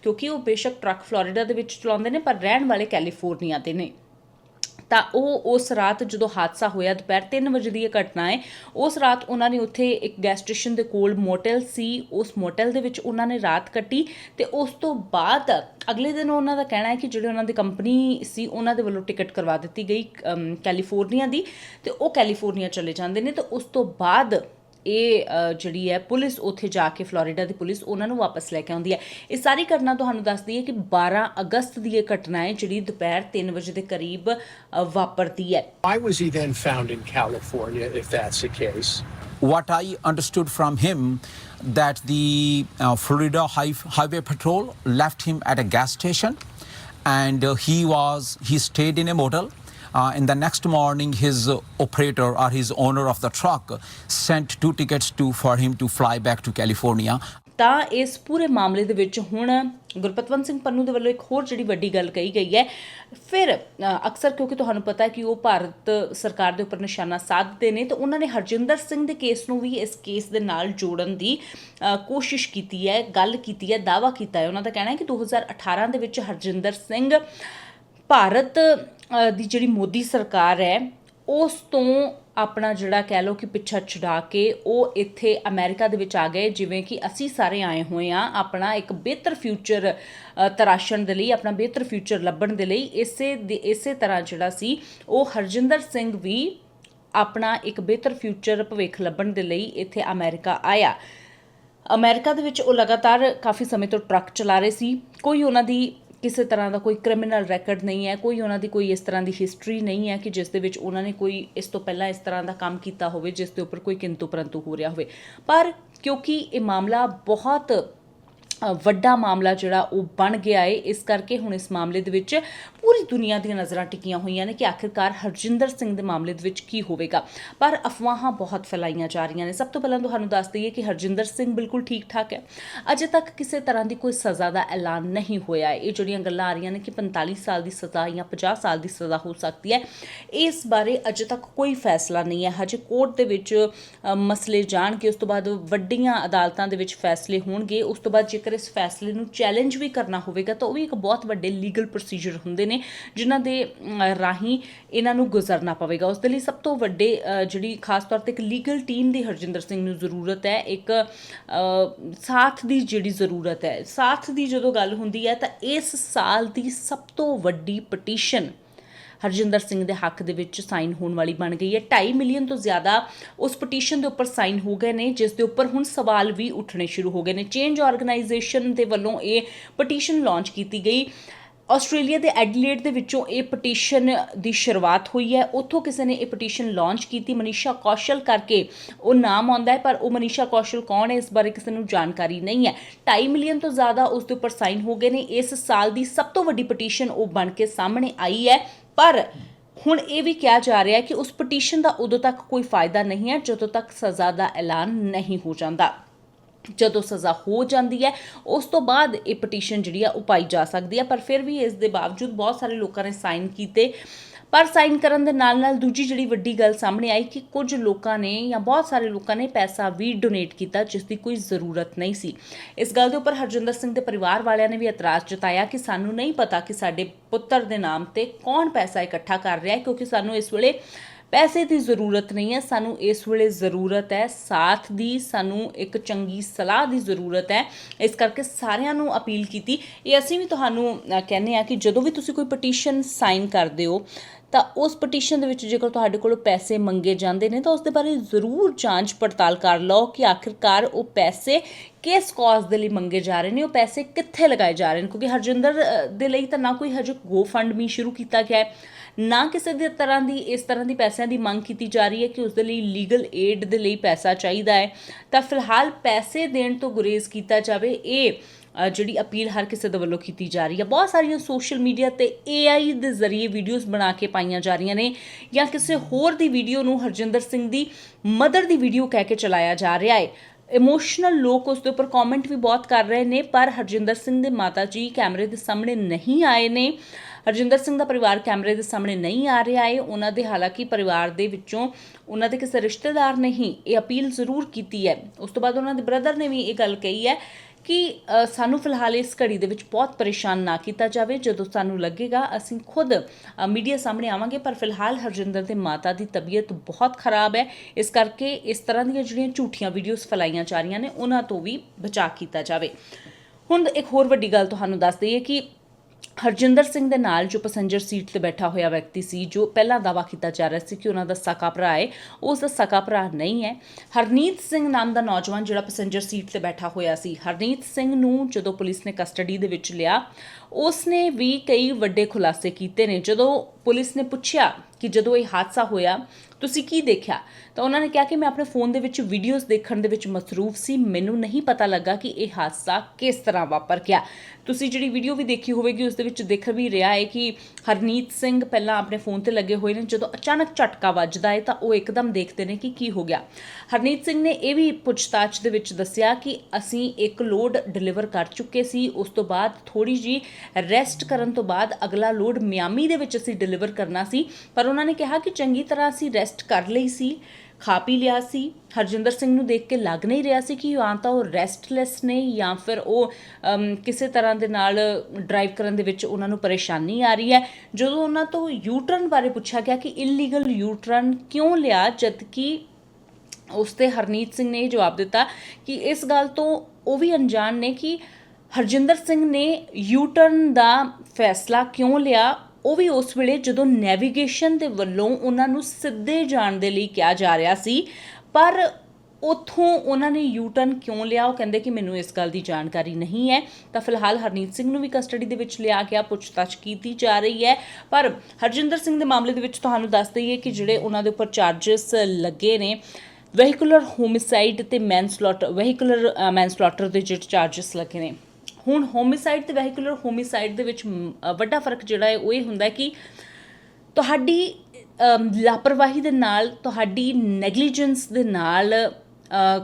ਕਿਉਂਕਿ ਉਹ ਬੇਸ਼ੱਕ ਟਰੱਕ ਫਲੋਰੀਡਾ ਦੇ ਵਿੱਚ ਚਲਾਉਂਦੇ ਨੇ, ਪਰ ਰਹਿਣ ਵਾਲੇ ਕੈਲੀਫੋਰਨੀਆ ਦੇ ਨੇ। ਤਾਂ ਉਹ ਉਸ ਰਾਤ ਜਦੋਂ ਹਾਦਸਾ ਹੋਇਆ, ਦੁਪਹਿਰ 3 ਵਜੇ ਦੀ ਇਹ ਘਟਨਾ ਹੈ, ਉਸ ਰਾਤ ਉਹਨਾਂ ਨੇ ਉੱਥੇ ਇੱਕ ਗੈਸ ਸਟੇਸ਼ਨ ਦੇ ਕੋਲ ਮੋਟਲ ਸੀ। ਉਸ ਮੋਟਲ ਦੇ ਵਿੱਚ ਉਹਨਾਂ ਨੇ ਰਾਤ ਕੱਟੀ ਤੇ ਉਸ ਤੋਂ ਬਾਅਦ ਅਗਲੇ ਦਿਨ ਉਹਨਾਂ ਦਾ ਕਹਿਣਾ ਹੈ ਕਿ ਜਿਹੜੇ ਉਹਨਾਂ ਦੀ ਕੰਪਨੀ ਸੀ, ਉਹਨਾਂ ਦੇ ਵੱਲੋਂ ਟਿਕਟ ਕਰਵਾ ਦਿੱਤੀ ਗਈ ਕੈਲੀਫੋਰਨੀਆ ਦੀ ਤੇ ਉਹ ਕੈਲੀਫੋਰਨੀਆ ਚਲੇ ਜਾਂਦੇ ਨੇ ਤੇ ਉਸ ਤੋਂ ਬਾਅਦ ਇਹ ਜਿਹੜੀ ਹੈ ਪੁਲਿਸ ਉੱਥੇ ਜਾ ਕੇ ਫਲੋਰੀਡਾ ਦੀ ਪੁਲਿਸ ਉਹਨਾਂ ਨੂੰ ਵਾਪਸ ਲੈ ਕੇ ਆਉਂਦੀ ਹੈ ਇਹ ਸਾਰੀ ਘਟਨਾ ਤੁਹਾਨੂੰ ਦੱਸਦੀ ਹੈ ਕਿ 12 ਅਗਸਤ ਦੀ ਇਹ ਘਟਨਾ ਹੈ ਜਿਹੜੀ ਦੁਪਹਿਰ 3 ਵਜੇ ਦੇ ਕਰੀਬ ਵਾਪਰਦੀ ਹੈ Why was he then found in California, if that's the case? what I understood from him that the uh, Florida Hi- Highway Patrol left him at a gas station, and uh, he was he stayed in a motel. Uh, and the next morning, his uh, operator or his owner of the truck sent two tickets to for him to fly back to California. ਤਾਂ ਇਸ ਪੂਰੇ ਮਾਮਲੇ ਦੇ ਵਿੱਚ ਹੁਣ ਗੁਰਪਤਵੰਤ ਸਿੰਘ ਪੰਨੂ ਦੇ ਵੱਲੋਂ ਇੱਕ ਹੋਰ ਜਿਹੜੀ ਵੱਡੀ ਗੱਲ ਕਹੀ ਗਈ ਹੈ ਫਿਰ ਅ, ਅਕਸਰ ਕਿਉਂਕਿ ਤੁਹਾਨੂੰ ਪਤਾ ਹੈ ਕਿ ਉਹ ਭਾਰਤ ਸਰਕਾਰ ਦੇ ਉੱਪਰ ਨਿਸ਼ਾਨਾ ਸਾਧਦੇ ਨੇ ਤਾਂ ਉਹਨਾਂ ਨੇ ਹਰਜਿੰਦਰ ਸਿੰਘ ਦੇ ਕੇਸ ਨੂੰ ਵੀ ਇਸ ਕੇਸ ਦੇ ਨਾਲ ਜੋੜਨ ਦੀ ਅ, ਕੋਸ਼ਿਸ਼ ਕੀਤੀ ਹੈ ਗੱਲ ਕੀਤੀ ਹੈ ਦਾਵਾ ਕੀਤਾ ਹੈ ਉਹਨਾਂ ਦਾ ਕਹਿਣਾ ਹੈ ਕਿ 2018 ਦੇ ਵਿੱਚ ਹਰਜਿੰਦਰ ਸਿੰਘ ਭਾਰਤ ਦੀ ਜਿਹੜੀ ਮੋਦੀ ਸਰਕਾਰ ਹੈ, ਉਸ ਤੋਂ ਆਪਣਾ ਜਿਹੜਾ ਕਹਿ ਲਓ ਕਿ ਪਿੱਛਾ ਛੁਡਾ ਕੇ ਉਹ ਇੱਥੇ ਅਮਰੀਕਾ ਦੇ ਵਿੱਚ ਆ ਗਏ, ਜਿਵੇਂ ਕਿ ਅਸੀਂ ਸਾਰੇ ਆਏ ਹੋਏ ਆ ਆਪਣਾ ਇੱਕ ਬਿਹਤਰ ਫਿਊਚਰ ਤਰਾਸ਼ਣ ਦੇ ਲਈ, ਆਪਣਾ ਬਿਹਤਰ ਫਿਊਚਰ ਲੱਭਣ ਦੇ ਲਈ। ਇਸੇ ਦੇ- ਇਸੇ ਤਰ੍ਹਾਂ ਜਿਹੜਾ ਸੀ, ਉਹ ਹਰਜਿੰਦਰ ਸਿੰਘ ਵੀ ਆਪਣਾ ਇੱਕ ਬਿਹਤਰ ਫਿਊਚਰ ਭਵਿੱਖ ਲੱਭਣ ਦੇ ਲਈ ਇੱਥੇ ਅਮਰੀਕਾ ਆਇਆ। ਅਮਰੀਕਾ ਦੇ ਵਿੱਚ ਉਹ ਲਗਾਤਾਰ ਕਾਫੀ ਸਮੇਂ ਤੋਂ ਟਰੱਕ ਚਲਾ ਰਹੇ ਸੀ। ਕੋਈ ਉਹਨਾਂ ਦੀ ਕਿਸੇ ਤਰ੍ਹਾਂ ਦਾ ਕੋਈ ਕ੍ਰਿਮੀਨਲ ਰੈਕੋਰਡ ਨਹੀਂ ਹੈ, ਕੋਈ ਉਹਨਾਂ ਦੀ ਕੋਈ ਇਸ ਤਰ੍ਹਾਂ ਦੀ ਹਿਸਟਰੀ ਨਹੀਂ ਹੈ ਕਿ ਜਿਸ ਦੇ ਵਿੱਚ ਉਹਨਾਂ ਨੇ ਕੋਈ ਇਸ ਤੋਂ ਪਹਿਲਾਂ ਇਸ ਤਰ੍ਹਾਂ ਦਾ ਕੰਮ ਕੀਤਾ ਹੋਵੇ, ਜਿਸ ਦੇ ਉੱਪਰ ਕੋਈ ਕਿੰਤੂ ਪਰੰਤੂ ਹੋ ਰਿਹਾ ਹੋਵੇ। ਪਰ ਕਿਉਂਕਿ ਇਹ ਮਾਮਲਾ ਬਹੁਤ ਵੱਡਾ ਮਾਮਲਾ ਜਿਹੜਾ ਉਹ ਬਣ ਗਿਆ ਏ। ਇਸ ਕਰਕੇ ਹੁਣ ਇਸ ਮਾਮਲੇ ਦੇ ਵਿੱਚ ਪੂਰੀ ਦੁਨੀਆ ਦੀਆਂ ਨਜ਼ਰਾਂ ਟਿਕੀਆਂ ਹੋਈਆਂ ਨੇ ਕਿ ਆਖਿਰਕਾਰ ਹਰਜਿੰਦਰ ਸਿੰਘ ਦੇ ਮਾਮਲੇ ਦੇ ਵਿੱਚ ਕੀ ਹੋਵੇਗਾ। ਪਰ ਅਫਵਾਹਾਂ ਬਹੁਤ ਫੈਲਾਈਆਂ ਜਾ ਰਹੀਆਂ ਨੇ। ਸਭ ਤੋਂ ਪਹਿਲਾਂ ਤੁਹਾਨੂੰ ਦੱਸ ਦਈਏ ਕਿ ਹਰਜਿੰਦਰ ਸਿੰਘ ਬਿਲਕੁਲ ਠੀਕ ਠਾਕ ਹੈ। ਅਜੇ ਤੱਕ ਕਿਸੇ ਤਰ੍ਹਾਂ ਦੀ ਕੋਈ ਸਜ਼ਾ ਦਾ ਐਲਾਨ ਨਹੀਂ ਹੋਇਆ ਹੈ ਇਹ ਜਿਹੜੀਆਂ ਗੱਲਾਂ ਆ ਰਹੀਆਂ ਨੇ ਕਿ 45 ਸਾਲ ਦੀ ਸਜ਼ਾ ਜਾਂ 50 ਸਾਲ ਦੀ ਸਜ਼ਾ ਹੋ ਸਕਦੀ ਹੈ। ਇਸ ਬਾਰੇ ਅਜੇ ਤੱਕ ਕੋਈ ਫੈਸਲਾ ਨਹੀਂ ਹੈ। ਹਜੇ ਕੋਰਟ ਦੇ ਵਿੱਚ ਅ, ਮਸਲੇ ਜਾਣਗੇ। ਉਸ ਤੋਂ ਬਾਅਦ ਵੱਡੀਆਂ ਅਦਾਲਤਾਂ ਦੇ ਵਿੱਚ ਫੈਸਲੇ ਹੋਣਗੇ। ਉਸ ਤੋਂ ਬਾਅਦ ਜੇਕਰ ਇਸ ਫੈਸਲੇ ਨੂੰ ਚੈਲੰਜ ਵੀ ਕਰਨਾ ਹੋਵੇਗਾ, ਤਾਂ ਉਹ ਵੀ ਇੱਕ ਬਹੁਤ ਵੱਡੇ ਲੀਗਲ ਪ੍ਰੋਸੀਜਰ ਹੁੰਦੇ ਨੇ, ਜਿਨ੍ਹਾਂ ਦੇ ਰਾਹੀਂ ਇਹਨਾਂ ਨੂੰ ਗੁਜ਼ਰਨਾ ਪਵੇਗਾ। ਉਸ ਦੇ ਲਈ ਸਭ ਤੋਂ ਵੱਡੇ ਜਿਹੜੀ ਖਾਸ ਤੌਰ ਤੇ ਇੱਕ ਲੀਗਲ ਟੀਮ ਦੀ ਹਰਜਿੰਦਰ ਸਿੰਘ ਨੂੰ ਜ਼ਰੂਰਤ ਹੈ, ਇੱਕ ਸਾਥ ਦੀ ਜਿਹੜੀ ਜ਼ਰੂਰਤ ਹੈ। ਸਾਥ ਦੀ ਜਦੋਂ ਗੱਲ ਹੁੰਦੀ ਹੈ, ਤਾਂ ਇਸ ਸਾਲ ਦੀ ਸਭ ਤੋਂ ਵੱਡੀ ਪਟੀਸ਼ਨ ਹਰਜਿੰਦਰ ਸਿੰਘ ਦੇ ਹੱਕ ਦੇ ਵਿੱਚ ਸਾਈਨ ਹੋਣ ਵਾਲੀ ਬਣ ਗਈ ਹੈ। 2.5 ਮਿਲੀਅਨ ਤੋਂ ਜ਼ਿਆਦਾ ਉਸ ਪਟੀਸ਼ਨ ਦੇ ਉੱਪਰ ਸਾਈਨ ਹੋ ਗਏ ਨੇ, ਜਿਸ ਦੇ ਉੱਪਰ ਹੁਣ ਸਵਾਲ ਵੀ ਉੱਠਣੇ ਸ਼ੁਰੂ ਹੋ ਗਏ ਨੇ। ਚੇਂਜ ਆਰਗੇਨਾਈਜੇਸ਼ਨ ਦੇ ਵੱਲੋਂ ਇਹ ਪਟੀਸ਼ਨ ਲਾਂਚ ਕੀਤੀ ਗਈ। ਆਸਟ੍ਰੇਲੀਆ ਦੇ ਐਡਲੇਡ ਦੇ ਵਿੱਚੋਂ ਇਹ ਪਟੀਸ਼ਨ ਦੀ ਸ਼ੁਰੂਆਤ ਹੋਈ ਹੈ। ਉੱਥੋਂ ਕਿਸੇ ਨੇ ਇਹ ਪਟੀਸ਼ਨ ਲਾਂਚ ਕੀਤੀ। ਮਨੀਸ਼ਾ ਕੌਸ਼ਲ ਕਰਕੇ ਉਹ ਨਾਮ ਆਉਂਦਾ ਹੈ, ਪਰ ਉਹ ਮਨੀਸ਼ਾ ਕੌਸ਼ਲ ਕੌਣ ਹੈ, ਇਸ ਬਾਰੇ ਕਿਸੇ ਨੂੰ ਜਾਣਕਾਰੀ ਨਹੀਂ ਹੈ। 2.5 ਮਿਲੀਅਨ ਤੋਂ ਜ਼ਿਆਦਾ ਉਸ ਦੇ ਉੱਪਰ ਸਾਈਨ ਹੋ ਗਏ ਨੇ। ਇਸ ਸਾਲ ਦੀ ਸਭ ਤੋਂ ਵੱਡੀ ਪਟੀਸ਼ਨ ਉਹ ਬਣ ਕੇ ਸਾਹਮਣੇ ਆਈ ਹੈ। ਪਰ ਹੁਣ ਇਹ ਵੀ ਕਿਹਾ ਜਾ ਰਿਹਾ ਹੈ ਕਿ ਉਸ ਪਟੀਸ਼ਨ ਦਾ ਉਦੋਂ ਤੱਕ ਕੋਈ ਫਾਇਦਾ ਨਹੀਂ ਹੈ, ਜਦੋਂ ਤੱਕ ਸਜ਼ਾ ਦਾ ਐਲਾਨ ਨਹੀਂ ਹੋ ਜਾਂਦਾ। ਜਦੋਂ ਸਜ਼ਾ ਹੋ ਜਾਂਦੀ ਹੈ, ਉਸ ਤੋਂ ਬਾਅਦ ਇਹ ਪਟੀਸ਼ਨ ਜਿਹੜੀ ਆ, ਉਹ ਪਾਈ ਜਾ ਸਕਦੀ ਹੈ। ਪਰ ਫਿਰ ਵੀ ਇਸ ਦੇ ਬਾਵਜੂਦ ਬਹੁਤ ਸਾਰੇ ਲੋਕਾਂ ਨੇ ਸਾਈਨ ਕੀਤੇ। ਪਰ ਸਾਈਨ ਕਰਨ ਦੇ ਨਾਲ ਨਾਲ ਦੂਜੀ ਜਿਹੜੀ ਵੱਡੀ ਗੱਲ ਸਾਹਮਣੇ ਆਈ ਕਿ ਕੁਝ ਲੋਕਾਂ ਨੇ ਜਾਂ ਬਹੁਤ ਸਾਰੇ ਲੋਕਾਂ ਨੇ ਪੈਸਾ ਵੀ ਡੋਨੇਟ ਕੀਤਾ, ਜਿਸ ਦੀ ਕੋਈ ਜ਼ਰੂਰਤ ਨਹੀਂ ਸੀ। ਇਸ ਗੱਲ ਦੇ ਉੱਪਰ ਹਰਜਿੰਦਰ ਸਿੰਘ ਦੇ ਪਰਿਵਾਰ ਵਾਲਿਆਂ ਨੇ ਵੀ ਇਤਰਾਜ਼ ਜਤਾਇਆ ਕਿ ਸਾਨੂੰ ਨਹੀਂ ਪਤਾ ਕਿ ਸਾਡੇ ਪੁੱਤਰ ਦੇ ਨਾਮ ਤੇ ਕੌਣ ਪੈਸਾ ਇਕੱਠਾ ਕਰ ਰਿਹਾ ਹੈ, ਕਿਉਂਕਿ ਸਾਨੂੰ ਇਸ ਵੇਲੇ ਪੈਸੇ ਦੀ ਜ਼ਰੂਰਤ ਨਹੀਂ ਹੈ, ਸਾਨੂੰ ਇਸ ਵੇਲੇ ਜ਼ਰੂਰਤ ਹੈ, ਸਾਥ ਦੀ, ਸਾਨੂੰ ਇੱਕ ਚੰਗੀ ਸਲਾਹ ਦੀ ਜ਼ਰੂਰਤ ਹੈ। ਇਸ ਕਰਕੇ ਸਾਰਿਆਂ ਨੂੰ ਅਪੀਲ ਕੀਤੀ। ਇਹ ਅਸੀਂ ਵੀ ਤੁਹਾਨੂੰ ਕਹਿੰਦੇ ਆ ਕਿ ਜਦੋਂ ਵੀ ਤੁਸੀਂ ਕੋਈ ਪਟੀਸ਼ਨ ਸਾਈਨ ਕਰਦੇ ਹੋ, ਤਾਂ ਉਸ ਪਟੀਸ਼ਨ ਦੇ ਵਿੱਚ ਜੇਕਰ ਤੁਹਾਡੇ ਕੋਲੋਂ ਪੈਸੇ ਮੰਗੇ ਜਾਂਦੇ ਨੇ, ਤਾਂ ਉਸ ਦੇ ਬਾਰੇ ਜ਼ਰੂਰ ਜਾਂਚ ਪੜਤਾਲ ਕਰ ਲਓ ਕਿ ਆਖਿਰਕਾਰ ਉਹ ਪੈਸੇ ਕਿਸ ਕਾਜ਼ ਦੇ ਲਈ ਮੰਗੇ ਜਾ ਰਹੇ ਨੇ, ਉਹ ਪੈਸੇ ਕਿੱਥੇ ਲਗਾਏ ਜਾ ਰਹੇ ਨੇ। ਕਿਉਂਕਿ ਹਰਜਿੰਦਰ ਦੇ ਲਈ ਤਾਂ ਨਾ ਕੋਈ ਹਜੇ ਗੋ ਫੰਡ ਵੀ ਸ਼ੁਰੂ ਕੀਤਾ ਗਿਆ ਹੈ। ਨਾ ਕਿਸੇ ਦੇ ਤਰ੍ਹਾਂ ਦੀ, ਇਸ ਤਰ੍ਹਾਂ ਦੀ ਪੈਸਿਆਂ ਦੀ ਮੰਗ ਕੀਤੀ ਜਾ ਰਹੀ ਹੈ ਕਿ ਉਸ ਦੇ ਲਈ ਲੀਗਲ ਏਡ ਦੇ ਲਈ ਪੈਸਾ ਚਾਹੀਦਾ ਹੈ। ਤਾਂ ਫਿਲਹਾਲ ਪੈਸੇ ਦੇਣ ਤੋਂ ਗੁਰੇਜ਼ ਕੀਤਾ ਜਾਵੇ, ਇਹ ਜਿਹੜੀ ਅਪੀਲ ਹਰ ਕਿਸੇ ਦੇ ਵੱਲੋਂ ਕੀਤੀ ਜਾ ਰਹੀ ਹੈ। ਬਹੁਤ ਸਾਰੀਆਂ ਸੋਸ਼ਲ ਮੀਡੀਆ ਤੇ AI ਦੇ ਜ਼ਰੀਏ ਵੀਡੀਓਜ਼ ਬਣਾ ਕੇ ਪਾਈਆਂ ਜਾ ਰਹੀਆਂ ਨੇ ਜਾਂ ਕਿਸੇ ਹੋਰ ਦੀ ਵੀਡੀਓ ਨੂੰ ਹਰਜਿੰਦਰ ਸਿੰਘ ਦੀ ਮਦਰ ਦੀ ਵੀਡੀਓ ਕਹਿ ਕੇ ਚਲਾਇਆ ਜਾ ਰਿਹਾ ਹੈ। ਇਮੋਸ਼ਨਲ ਲੋਕ ਉਸ ਦੇ ਉੱਪਰ ਕਮੈਂਟ ਵੀ ਬਹੁਤ ਕਰ ਰਹੇ ਨੇ, ਪਰ ਹਰਜਿੰਦਰ ਸਿੰਘ ਦੇ ਮਾਤਾ ਜੀ ਕੈਮਰੇ ਦੇ ਸਾਹਮਣੇ ਨਹੀਂ ਆਏ ਨੇ। ਹਰਜਿੰਦਰ ਸਿੰਘ ਦਾ ਪਰਿਵਾਰ ਕੈਮਰੇ ਦੇ ਸਾਹਮਣੇ ਨਹੀਂ ਆ ਰਿਹਾ ਹੈ ਉਹਨਾਂ ਦੇ ਹਾਲਾਂਕਿ ਪਰਿਵਾਰ ਦੇ ਵਿੱਚੋਂ ਉਹਨਾਂ ਦੇ ਕਿਸੇ ਰਿਸ਼ਤੇਦਾਰ ਨੇ ਹੀ ਇਹ ਅਪੀਲ ਜ਼ਰੂਰ ਕੀਤੀ ਹੈ। ਉਸ ਤੋਂ ਬਾਅਦ ਉਹਨਾਂ ਦੇ ਬ੍ਰਦਰ ਨੇ ਵੀ ਇਹ ਗੱਲ ਕਹੀ ਹੈ ਕਿ ਸਾਨੂੰ ਫਿਲਹਾਲ ਇਸ ਘੜੀ ਦੇ ਵਿੱਚ ਬਹੁਤ ਪਰੇਸ਼ਾਨ ਨਾ ਕੀਤਾ ਜਾਵੇ। ਜਦੋਂ ਸਾਨੂੰ ਲੱਗੇਗਾ, ਅਸੀਂ ਖੁਦ ਮੀਡੀਆ ਸਾਹਮਣੇ ਆਵਾਂਗੇ। ਪਰ ਫਿਲਹਾਲ ਹਰਜਿੰਦਰ ਦੇ ਮਾਤਾ ਦੀ ਤਬੀਅਤ ਬਹੁਤ ਖਰਾਬ ਹੈ। ਇਸ ਕਰਕੇ ਇਸ ਤਰ੍ਹਾਂ ਦੀਆਂ ਜਿਹੜੀਆਂ ਝੂਠੀਆਂ ਵੀਡੀਓਜ਼ ਫੈਲਾਈਆਂ ਜਾ ਰਹੀਆਂ ਨੇ, ਉਹਨਾਂ ਤੋਂ ਵੀ ਬਚਾਅ ਕੀਤਾ ਜਾਵੇ। ਹੁਣ ਇੱਕ ਹੋਰ ਵੱਡੀ ਗੱਲ ਤੁਹਾਨੂੰ ਦੱਸ ਦਈਏ ਕਿ ਹਰਜਿੰਦਰ ਸਿੰਘ ਦੇ ਨਾਲ ਜੋ ਪੈਸੇਂਜਰ ਸੀਟ ਤੇ ਬੈਠਾ ਹੋਇਆ ਵਿਅਕਤੀ ਸੀ, ਜੋ ਪਹਿਲਾਂ ਦਾਵਾ ਕੀਤਾ ਜਾ ਰਿਹਾ ਸੀ ਕਿ ਉਹਨਾਂ ਦਾ ਸਕਾ ਭਰਾ ਹੈ, ਉਸ ਦਾ ਸਕਾ ਭਰਾ ਨਹੀਂ ਹੈ। ਹਰਨੀਤ ਸਿੰਘ ਨਾਮ ਦਾ ਨੌਜਵਾਨ ਜਿਹੜਾ ਪੈਸੇਂਜਰ ਸੀਟ ਤੇ ਬੈਠਾ ਹੋਇਆ ਸੀ, ਹਰਨੀਤ ਸਿੰਘ ਨੂੰ ਜਦੋਂ ਪੁਲਿਸ ਨੇ ਕਸਟਡੀ ਦੇ ਵਿੱਚ ਲਿਆ ਉਸ ਨੇ ਵੀ ਕਈ ਵੱਡੇ ਖੁਲਾਸੇ ਕੀਤੇ ਨੇ। ਜਦੋਂ ਪੁਲਿਸ ਨੇ ਪੁੱਛਿਆ ਕਿ ਜਦੋਂ ਇਹ ਹਾਦਸਾ ਹੋਇਆ, ਤੁਸੀਂ ਕੀ ਦੇਖਿਆ? ਤਾਂ ਉਹਨਾਂ ਨੇ ਕਿਹਾ ਕਿ ਮੈਂ ਆਪਣੇ ਫੋਨ ਦੇ ਵਿੱਚ ਵੀਡੀਓਜ਼ ਦੇਖਣ ਦੇ ਵਿੱਚ ਮਸਰੂਫ ਸੀ। ਮੈਨੂੰ ਨਹੀਂ ਪਤਾ ਲੱਗਾ ਕਿ ਇਹ ਹਾਦਸਾ ਕਿਸ ਤਰ੍ਹਾਂ ਵਾਪਰ ਗਿਆ। ਤੁਸੀਂ ਜਿਹੜੀ ਵੀਡੀਓ ਵੀ ਦੇਖੀ ਹੋਵੇਗੀ, ਉਸ ਦੇ ਵਿੱਚ ਦਿਖ ਵੀ ਰਿਹਾ ਹੈ ਕਿ ਹਰਨੀਤ ਸਿੰਘ ਪਹਿਲਾਂ ਆਪਣੇ ਫੋਨ ਤੇ ਲੱਗੇ ਹੋਏ ਨੇ। ਜਦੋਂ ਅਚਾਨਕ ਝਟਕਾ ਵੱਜਦਾ ਹੈ ਤਾਂ ਉਹ ਇੱਕਦਮ ਦੇਖਦੇ ਨੇ ਕਿ ਕੀ ਹੋ ਗਿਆ। ਹਰਨੀਤ ਸਿੰਘ ਨੇ ਇਹ ਵੀ ਪੁੱਛਤਾਛ ਦੇ ਵਿੱਚ ਦੱਸਿਆ ਕਿ ਅਸੀਂ ਇੱਕ ਲੋਡ ਡਿਲੀਵਰ ਕਰ ਚੁੱਕੇ ਸੀ। ਉਸ ਤੋਂ ਬਾਅਦ ਥੋੜੀ ਜੀ ਰੈਸਟ ਕਰਨ ਤੋਂ ਬਾਅਦ ਅਗਲਾ ਲੋਡ ਮਿਆਮੀ ਦੇ ਵਿੱਚ ਅਸੀਂ ਡਿਲੀਵਰ ਕਰਨਾ ਸੀ। ਪਰ ਉਹਨਾਂ ਨੇ ਕਿਹਾ ਕਿ ਚੰਗੀ ਤਰ੍ਹਾਂ ਅਸੀਂ ਰੈਸਟ ਕਰ ਲਈ ਸੀ। ਖਾ ਪੀ ਲਿਆ ਸੀ। ਹਰਜਿੰਦਰ ਸਿੰਘ ਨੂੰ ਦੇਖ ਕੇ ਲੱਗ ਨਹੀਂ ਰਿਹਾ ਸੀ ਕਿ ਜਾਂ ਤਾਂ ਉਹ ਰੈਸਟਲੈਸ ਨੇ ਜਾਂ ਫਿਰ ਉਹ ਕਿਸੇ ਤਰ੍ਹਾਂ ਦੇ ਨਾਲ ਡਰਾਈਵ ਕਰਨ ਦੇ ਵਿੱਚ ਉਹਨਾਂ ਨੂੰ ਪਰੇਸ਼ਾਨੀ ਆ ਰਹੀ ਹੈ। ਜਦੋਂ ਉਹਨਾਂ ਤੋਂ ਯੂਟਰਨ ਬਾਰੇ ਪੁੱਛਿਆ ਗਿਆ ਕਿ ਇਲੀਗਲ ਯੂਟਰਨ ਕਿਉਂ ਲਿਆ ਜਦ ਕਿ ਉਸ ਤੇ ਹਰਨੀਤ ਸਿੰਘ ਨੇ ਇਹ ਜਵਾਬ ਦਿੱਤਾ ਕਿ ਇਸ ਗੱਲ ਤੋਂ ਉਹ ਵੀ ਅਣਜਾਣ ਨੇ ਕਿ ਹਰਜਿੰਦਰ ਸਿੰਘ ਨੇ ਯੂਟਰਨ ਦਾ ਫੈਸਲਾ ਕਿਉਂ ਲਿਆ ਉਹ ਵੀ ਉਸ ਵੇਲੇ ਜਦੋਂ ਨੈਵੀਗੇਸ਼ਨ ਦੇ ਵੱਲੋਂ ਉਹਨਾਂ ਨੂੰ ਸਿੱਧੇ ਜਾਣ ਦੇ ਲਈ ਕਿਹਾ ਜਾ ਰਿਹਾ ਸੀ, ਪਰ ਉਥੋਂ ਉਹਨਾਂ ਨੇ ਯੂ ਟਰਨ ਕਿਉਂ ਲਿਆ? ਉਹ ਕਹਿੰਦੇ ਕਿ ਮੈਨੂੰ ਇਸ ਗੱਲ ਦੀ ਜਾਣਕਾਰੀ ਨਹੀਂ ਹੈ। ਤਾਂ ਫਿਲਹਾਲ ਹਰਨੀਤ ਸਿੰਘ ਨੂੰ ਵੀ ਕਸਟਡੀ ਦੇ ਵਿੱਚ ਲਿਆ ਗਿਆ, ਪੁੱਛਤਾਛ ਕੀਤੀ ਜਾ ਰਹੀ ਹੈ। ਪਰ ਹਰਜਿੰਦਰ ਸਿੰਘ ਦੇ ਮਾਮਲੇ ਦੇ ਵਿੱਚ ਤੁਹਾਨੂੰ ਦੱਸ ਦਈਏ ਕਿ ਜਿਹੜੇ ਉਹਨਾਂ ਦੇ ਉੱਪਰ ਚਾਰजेस ਲੱਗੇ ਨੇ ਵਹੀਕੂਲਰ ਹੋਮਿਸਾਈਡ ਤੇ ਮੈਨਸਲੋਟਰ ਵਹੀਕੂਲਰ ਮੈਨਸਲੋਟਰ ਦੇ ਜਿਹੜੇ ਚਾਰजेस ਲੱਗੇ ਨੇ। ਹੁਣ ਹੋਮਿਸਾਈਡ ਤੇ ਵਹੀਕੂਲਰ ਹੋਮਿਸਾਈਡ ਦੇ ਵਿੱਚ ਵੱਡਾ ਫ਼ਰਕ ਜਿਹੜਾ ਹੈ, ਉਹ ਇਹ ਹੁੰਦਾ ਕਿ ਤੁਹਾਡੀ ਲਾਪਰਵਾਹੀ ਦੇ ਨਾਲ, ਤੁਹਾਡੀ ਨੈਗਲੀਜੈਂਸ ਦੇ ਨਾਲ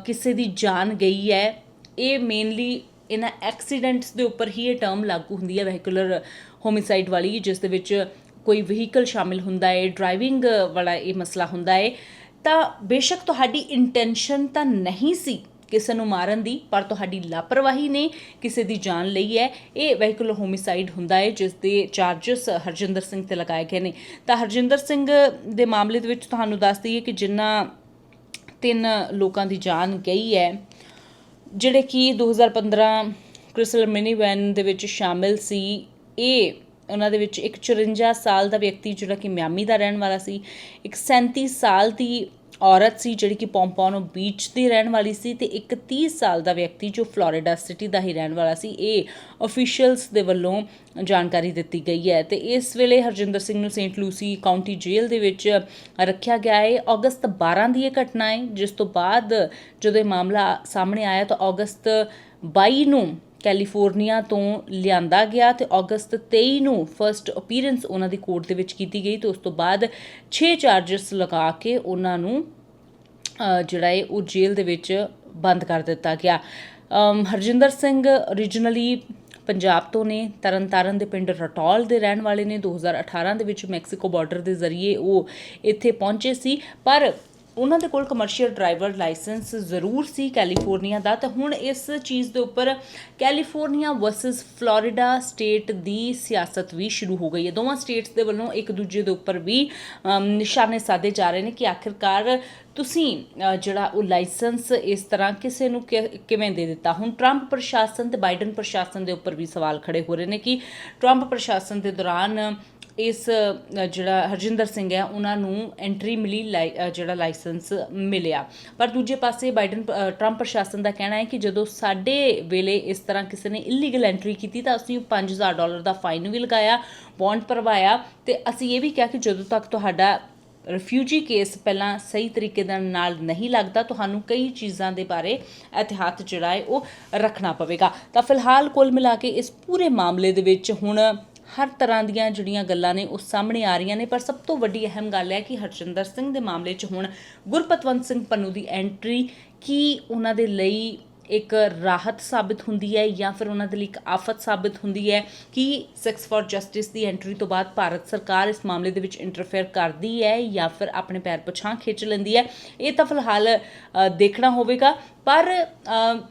ਕਿਸੇ ਦੀ ਜਾਨ ਗਈ ਹੈ। ਇਹ ਮੇਨਲੀ ਇਹਨਾਂ ਐਕਸੀਡੈਂਟਸ ਦੇ ਉੱਪਰ ਹੀ ਇਹ ਟਰਮ ਲਾਗੂ ਹੁੰਦੀ ਹੈ ਵਹੀਕੂਲਰ ਹੋਮਿਸਾਈਡ ਵਾਲੀ, ਜਿਸ ਦੇ ਵਿੱਚ ਕੋਈ ਵਹੀਕਲ ਸ਼ਾਮਿਲ ਹੁੰਦਾ ਹੈ ਡਰਾਈਵਿੰਗ ਵਾਲਾ ਇਹ ਮਸਲਾ ਹੁੰਦਾ ਹੈ। ਤਾਂ ਬੇਸ਼ੱਕ ਤੁਹਾਡੀ ਇੰਟੈਂਸ਼ਨ ਤਾਂ ਨਹੀਂ ਸੀ ਕਿਸੇ ਨੂੰ ਮਾਰਨ ਦੀ, ਪਰ ਤੁਹਾਡੀ ਲਾਪਰਵਾਹੀ ਨੇ ਕਿਸੇ ਦੀ ਜਾਨ ਲਈ ਹੈ। ਇਹ ਵਹੀਕਲ ਹੋਮਿਸਾਈਡ ਹੁੰਦਾ ਹੈ ਜਿਸ ਦੇ ਚਾਰजेस ਹਰਜਿੰਦਰ ਸਿੰਘ ਤੇ ਲਗਾਏ ਗਏ ਨੇ। ਤਾਂ ਹਰਜਿੰਦਰ ਸਿੰਘ ਦੇ ਮਾਮਲੇ ਦੇ ਵਿੱਚ ਤੁਹਾਨੂੰ ਦੱਸ ਦਈਏ ਕਿ ਜਿੰਨਾ ਤਿੰਨ ਲੋਕਾਂ ਦੀ ਜਾਨ ਗਈ ਹੈ, ਜਿਹੜੇ ਕਿ 2015 ਕ੍ਰਿਸਲ ਮਿਨੀਵੈਨ ਦੇ ਵਿੱਚ ਸ਼ਾਮਿਲ ਸੀ, ਇਹ ਉਹਨਾਂ ਦੇ ਵਿੱਚ ਇੱਕ 54 ਸਾਲ ਦਾ ਵਿਅਕਤੀ ਜਿਹੜਾ ਕਿ ਮਿਆਮੀ ਦਾ ਰਹਿਣ ਵਾਲਾ ਸੀ, ਇੱਕ 37 ਸਾਲ ਦੀ ਔਰਤ ਸੀ ਜਿਹੜੀ ਕਿ ਪੌਂਪੌਨੋ ਬੀਚ ਦੀ ਰਹਿਣ ਵਾਲੀ ਸੀ ਤੇ ਇੱਕ 30 ਸਾਲ ਦਾ ਵਿਅਕਤੀ ਜੋ ਫਲੋਰੀਡਾ ਸਿਟੀ ਦਾ ਹੀ ਰਹਿਣ ਵਾਲਾ ਸੀ, ਇਹ ਅਫੀਸ਼ੀਅਲਸ ਦੇ ਵੱਲੋਂ ਜਾਣਕਾਰੀ ਦਿੱਤੀ ਗਈ ਹੈ ਤੇ ਇਸ ਵੇਲੇ ਹਰਜਿੰਦਰ ਸਿੰਘ ਨੂੰ ਸੇਂਟ ਲੂਸੀ ਕਾਉਂਟੀ ਜੇਲ੍ਹ ਦੇ ਵਿੱਚ ਰੱਖਿਆ ਗਿਆ ਹੈ। ਅਗਸਤ 12 ਦੀ ਇਹ ਘਟਨਾ ਹੈ, ਜਿਸ ਤੋਂ ਬਾਅਦ ਜਦੋਂ ਇਹ ਮਾਮਲਾ ਸਾਹਮਣੇ ਆਇਆ ਤਾਂ ਅਗਸਤ 22 ਨੂੰ ਕੈਲੀਫੋਰਨੀਆ ਤੋਂ ਲਿਆਂਦਾ ਗਿਆ ਤੇ ਅਗਸਤ 23 ਨੂੰ ਫਰਸਟ ਅਪੀਅਰੈਂਸ ਉਹਨਾਂ ਦੀ ਕੋਰਟ ਦੇ ਵਿੱਚ ਕੀਤੀ ਗਈ ਤੇ ਉਸ ਤੋਂ ਬਾਅਦ 6 ਚਾਰजेस ਲਗਾ ਕੇ ਉਹਨਾਂ ਨੂੰ ਜਿਹੜਾ ਹੈ ਉਹ ਜੇਲ੍ਹ ਦੇ ਵਿੱਚ ਬੰਦ ਕਰ ਦਿੱਤਾ ਗਿਆ। ਹਰਜਿੰਦਰ ਸਿੰਘ originally ਪੰਜਾਬ ਤੋਂ ਨੇ, ਤਰਨਤਾਰਨ ਦੇ ਪਿੰਡ ਰਟੌਲ ਦੇ ਰਹਿਣ ਵਾਲੇ ਨੇ। 2018 ਦੇ ਵਿੱਚ ਮੈਕਸੀਕੋ ਬਾਰਡਰ ਦੇ ਜ਼ਰੀਏ ਉਹ ਇੱਥੇ ਪਹੁੰਚੇ ਸੀ। ਪਰ ਉਹਨਾਂ ਦੇ ਕੋਲ ਕਮਰਸ਼ੀਅਲ ਡਰਾਈਵਰ ਲਾਇਸੈਂਸ ਜ਼ਰੂਰ ਸੀ ਕੈਲੀਫੋਰਨੀਆ ਦਾ, ਤਾਂ ਹੁਣ ਇਸ ਚੀਜ਼ ਦੇ ਉੱਪਰ ਕੈਲੀਫੋਰਨੀਆ ਵਰਸਸ ਫਲੋਰੀਡਾ ਸਟੇਟ ਦੀ ਸਿਆਸਤ ਵੀ ਸ਼ੁਰੂ ਹੋ ਗਈ ਹੈ। ਦੋਵਾਂ ਸਟੇਟਸ ਦੇ ਵੱਲੋਂ ਇੱਕ ਦੂਜੇ ਦੇ ਉੱਪਰ ਵੀ ਨਿਸ਼ਾਨੇ ਸਾਧੇ ਜਾ ਰਹੇ ਨੇ ਕਿ ਆਖਿਰਕਾਰ ਤੁਸੀਂ ਜਿਹੜਾ ਉਹ ਲਾਇਸੈਂਸ ਇਸ ਤਰ੍ਹਾਂ ਕਿਸੇ ਨੂੰ ਕਿ- ਕਿਵੇਂ ਦੇ ਦਿੱਤਾ? ਹੁਣ ਟਰੰਪ ਪ੍ਰਸ਼ਾਸਨ ਤੇ ਬਾਈਡਨ ਪ੍ਰਸ਼ਾਸਨ ਦੇ ਉੱਪਰ ਵੀ ਸਵਾਲ ਖੜੇ ਹੋ ਰਹੇ ਨੇ ਕਿ ਟਰੰਪ ਪ੍ਰਸ਼ਾਸਨ ਦੇ ਦੌਰਾਨ ਇਸ ਜਿਹੜਾ ਹਰਜਿੰਦਰ ਸਿੰਘ ਹੈ, ਉਹਨਾਂ ਨੂੰ ਐਂਟਰੀ ਮਿਲੀ ਲਾਈ- ਜਿਹੜਾ ਲਾਇਸੈਂਸ ਮਿਲਿਆ। ਪਰ ਦੂਜੇ ਪਾਸੇ ਬਾਈਡਨ ਟਰੰਪ ਪ੍ਰਸ਼ਾਸਨ ਦਾ ਕਹਿਣਾ ਹੈ ਕਿ ਜਦੋਂ ਸਾਡੇ ਵੇਲੇ ਇਸ ਤਰ੍ਹਾਂ ਕਿਸੇ ਨੇ ਇਲੀਗਲ ਐਂਟਰੀ ਕੀਤੀ ਤਾਂ ਅਸੀਂ 5000 ਡਾਲਰ ਦਾ ਫਾਈਨ ਵੀ ਲਗਾਇਆ ਬੌਂਡ ਭਰਵਾਇਆ ਤੇ ਅਸੀਂ ਇਹ ਵੀ ਕਿਹਾ ਕਿ ਜਦੋਂ ਤੱਕ ਤੁਹਾਡਾ ਰਿਫਿਊਜੀ ਕੇਸ ਪਹਿਲਾਂ ਸਹੀ ਤਰੀਕੇ ਦੇ ਨਾਲ ਨਹੀਂ ਲੱਗਦਾ, ਤੁਹਾਨੂੰ ਕਈ ਚੀਜ਼ਾਂ ਦੇ ਬਾਰੇ ਇਤਿਹਾਤ ਜਿਹੜਾ ਹੈ ਉਹ ਰੱਖਣਾ ਪਵੇਗਾ। ਤਾਂ ਫਿਲਹਾਲ ਕੁੱਲ ਮਿਲਾ ਕੇ ਇਸ ਪੂਰੇ ਮਾਮਲੇ ਦੇ ਵਿੱਚ ਹੁਣ ਹਰ ਤਰ੍ਹਾਂ ਦੀਆਂ ਜਿਹੜੀਆਂ ਗੱਲਾਂ ਨੇ ਉਹ ਸਾਹਮਣੇ ਆ ਰਹੀਆਂ ਨੇ, ਪਰ ਸਭ ਤੋਂ ਵੱਡੀ ਅਹਿਮ ਗੱਲ ਹੈ ਕਿ ਹਰਜਿੰਦਰ ਸਿੰਘ ਦੇ ਮਾਮਲੇ 'ਚ ਹੁਣ ਗੁਰਪਤਵੰਤ ਸਿੰਘ ਪੰਨੂ ਦੀ ਐਂਟਰੀ ਕੀ ਉਹਨਾਂ ਦੇ ਲਈ ਇੱਕ ਰਾਹਤ ਸਾਬਿਤ ਹੁੰਦੀ ਹੈ ਜਾਂ ਫਿਰ ਉਹਨਾਂ ਦੇ ਲਈ ਇੱਕ ਆਫਤ ਸਾਬਿਤ ਹੁੰਦੀ ਹੈ ਕਿ ਸੈਕਸ ਫॉर ਜਸਟਿਸ ਦੀ ਐਂਟਰੀ ਤੋਂ ਬਾਅਦ ਭਾਰਤ ਸਰਕਾਰ ਇਸ ਮਾਮਲੇ ਦੇ ਵਿੱਚ ਇੰਟਰਫੇਅਰ ਕਰਦੀ ਹੈ ਜਾਂ ਫਿਰ ਆਪਣੇ ਪੈਰ ਪਛਾਂ ਖਿੱਚ ਲੈਂਦੀ ਹੈ। ਇਹ ਤਾਂ ਫਿਲਹਾਲ ਦੇਖਣਾ ਹੋਵੇਗਾ। ਪਰ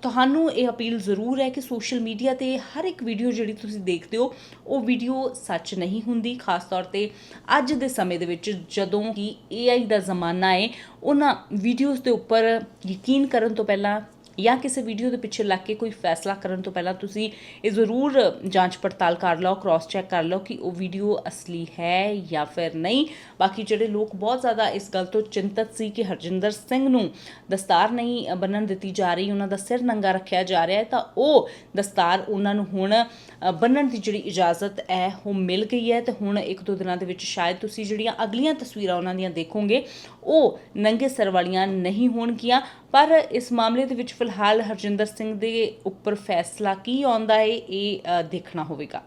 ਤੁਹਾਨੂੰ ਇਹ ਅਪੀਲ ਜ਼ਰੂਰ ਹੈ ਕਿ ਸੋਸ਼ਲ ਮੀਡੀਆ ਤੇ ਹਰ ਇੱਕ ਵੀਡੀਓ ਜਿਹੜੀ ਤੁਸੀਂ ਦੇਖਦੇ ਹੋ, ਉਹ ਵੀਡੀਓ ਸੱਚ ਨਹੀਂ ਹੁੰਦੀ। ਖਾਸ ਤੌਰ ਤੇ ਅੱਜ ਦੇ ਸਮੇਂ ਦੇ ਵਿੱਚ ਜਦੋਂ ਕਿ AI ਦਾ ਜ਼ਮਾਨਾ ਹੈ, ਉਹਨਾਂ ਵੀਡੀਓਜ਼ ਦੇ ਉੱਪਰ ਯਕੀਨ ਕਰਨ ਤੋਂ ਪਹਿਲਾਂ ਜਾਂ ਕਿਸੇ ਵੀਡੀਓ ਦੇ ਪਿੱਛੇ ਲੱਗ ਕੇ ਕੋਈ ਫੈਸਲਾ ਕਰਨ ਤੋਂ ਪਹਿਲਾਂ ਤੁਸੀਂ ਇਹ ਜ਼ਰੂਰ ਜਾਂਚ ਪੜਤਾਲ ਕਰ ਲਓ ਕ੍ਰਾਸ ਚੈੱਕ ਕਰ ਲਓ ਕਿ ਉਹ ਵੀਡੀਓ ਅਸਲੀ ਹੈ ਜਾਂ ਫਿਰ ਨਹੀਂ। ਬਾਕੀ ਜਿਹੜੇ ਲੋਕ ਬਹੁਤ ਜ਼ਿਆਦਾ ਇਸ ਗੱਲ ਤੋਂ ਚਿੰਤਤ ਸੀ ਕਿ ਹਰਜਿੰਦਰ ਸਿੰਘ ਨੂੰ ਦਸਤਾਰ ਨਹੀਂ ਬੰਨਣ ਦਿੱਤੀ ਜਾ ਰਹੀ, ਉਹਨਾਂ ਦਾ ਸਿਰ ਨੰਗਾ ਰੱਖਿਆ ਜਾ ਰਿਹਾ ਹੈ, ਤਾਂ ਉਹ ਦਸਤਾਰ ਉਹਨਾਂ ਨੂੰ ਹੁਣ ਬੰਨਣ ਦੀ ਜਿਹੜੀ ਇਜਾਜ਼ਤ ਹੈ, ਉਹ ਮਿਲ ਗਈ ਹੈ। ਤੇ ਹੁਣ ਇੱਕ ਦੋ ਦਿਨਾਂ ਦੇ ਵਿੱਚ ਸ਼ਾਇਦ ਤੁਸੀਂ ਜਿਹੜੀਆਂ ਅਗਲੀਆਂ ਤਸਵੀਰਾਂ ਉਹਨਾਂ ਦੀਆਂ ਦੇਖੋਗੇ, ਉਹ ਨੰਗੇ ਸਿਰ ਵਾਲੀਆਂ ਨਹੀਂ ਹੋਣਗੀਆਂ। ਪਰ ਇਸ ਮਾਮਲੇ ਦੇ ਵਿੱਚ ਫਿਲਹਾਲ ਹਰਜਿੰਦਰ ਸਿੰਘ ਦੇ ਉੱਪਰ ਫੈਸਲਾ ਕੀ ਆਉਂਦਾ ਹੈ, ਇਹ ਦੇਖਣਾ ਹੋਵੇਗਾ।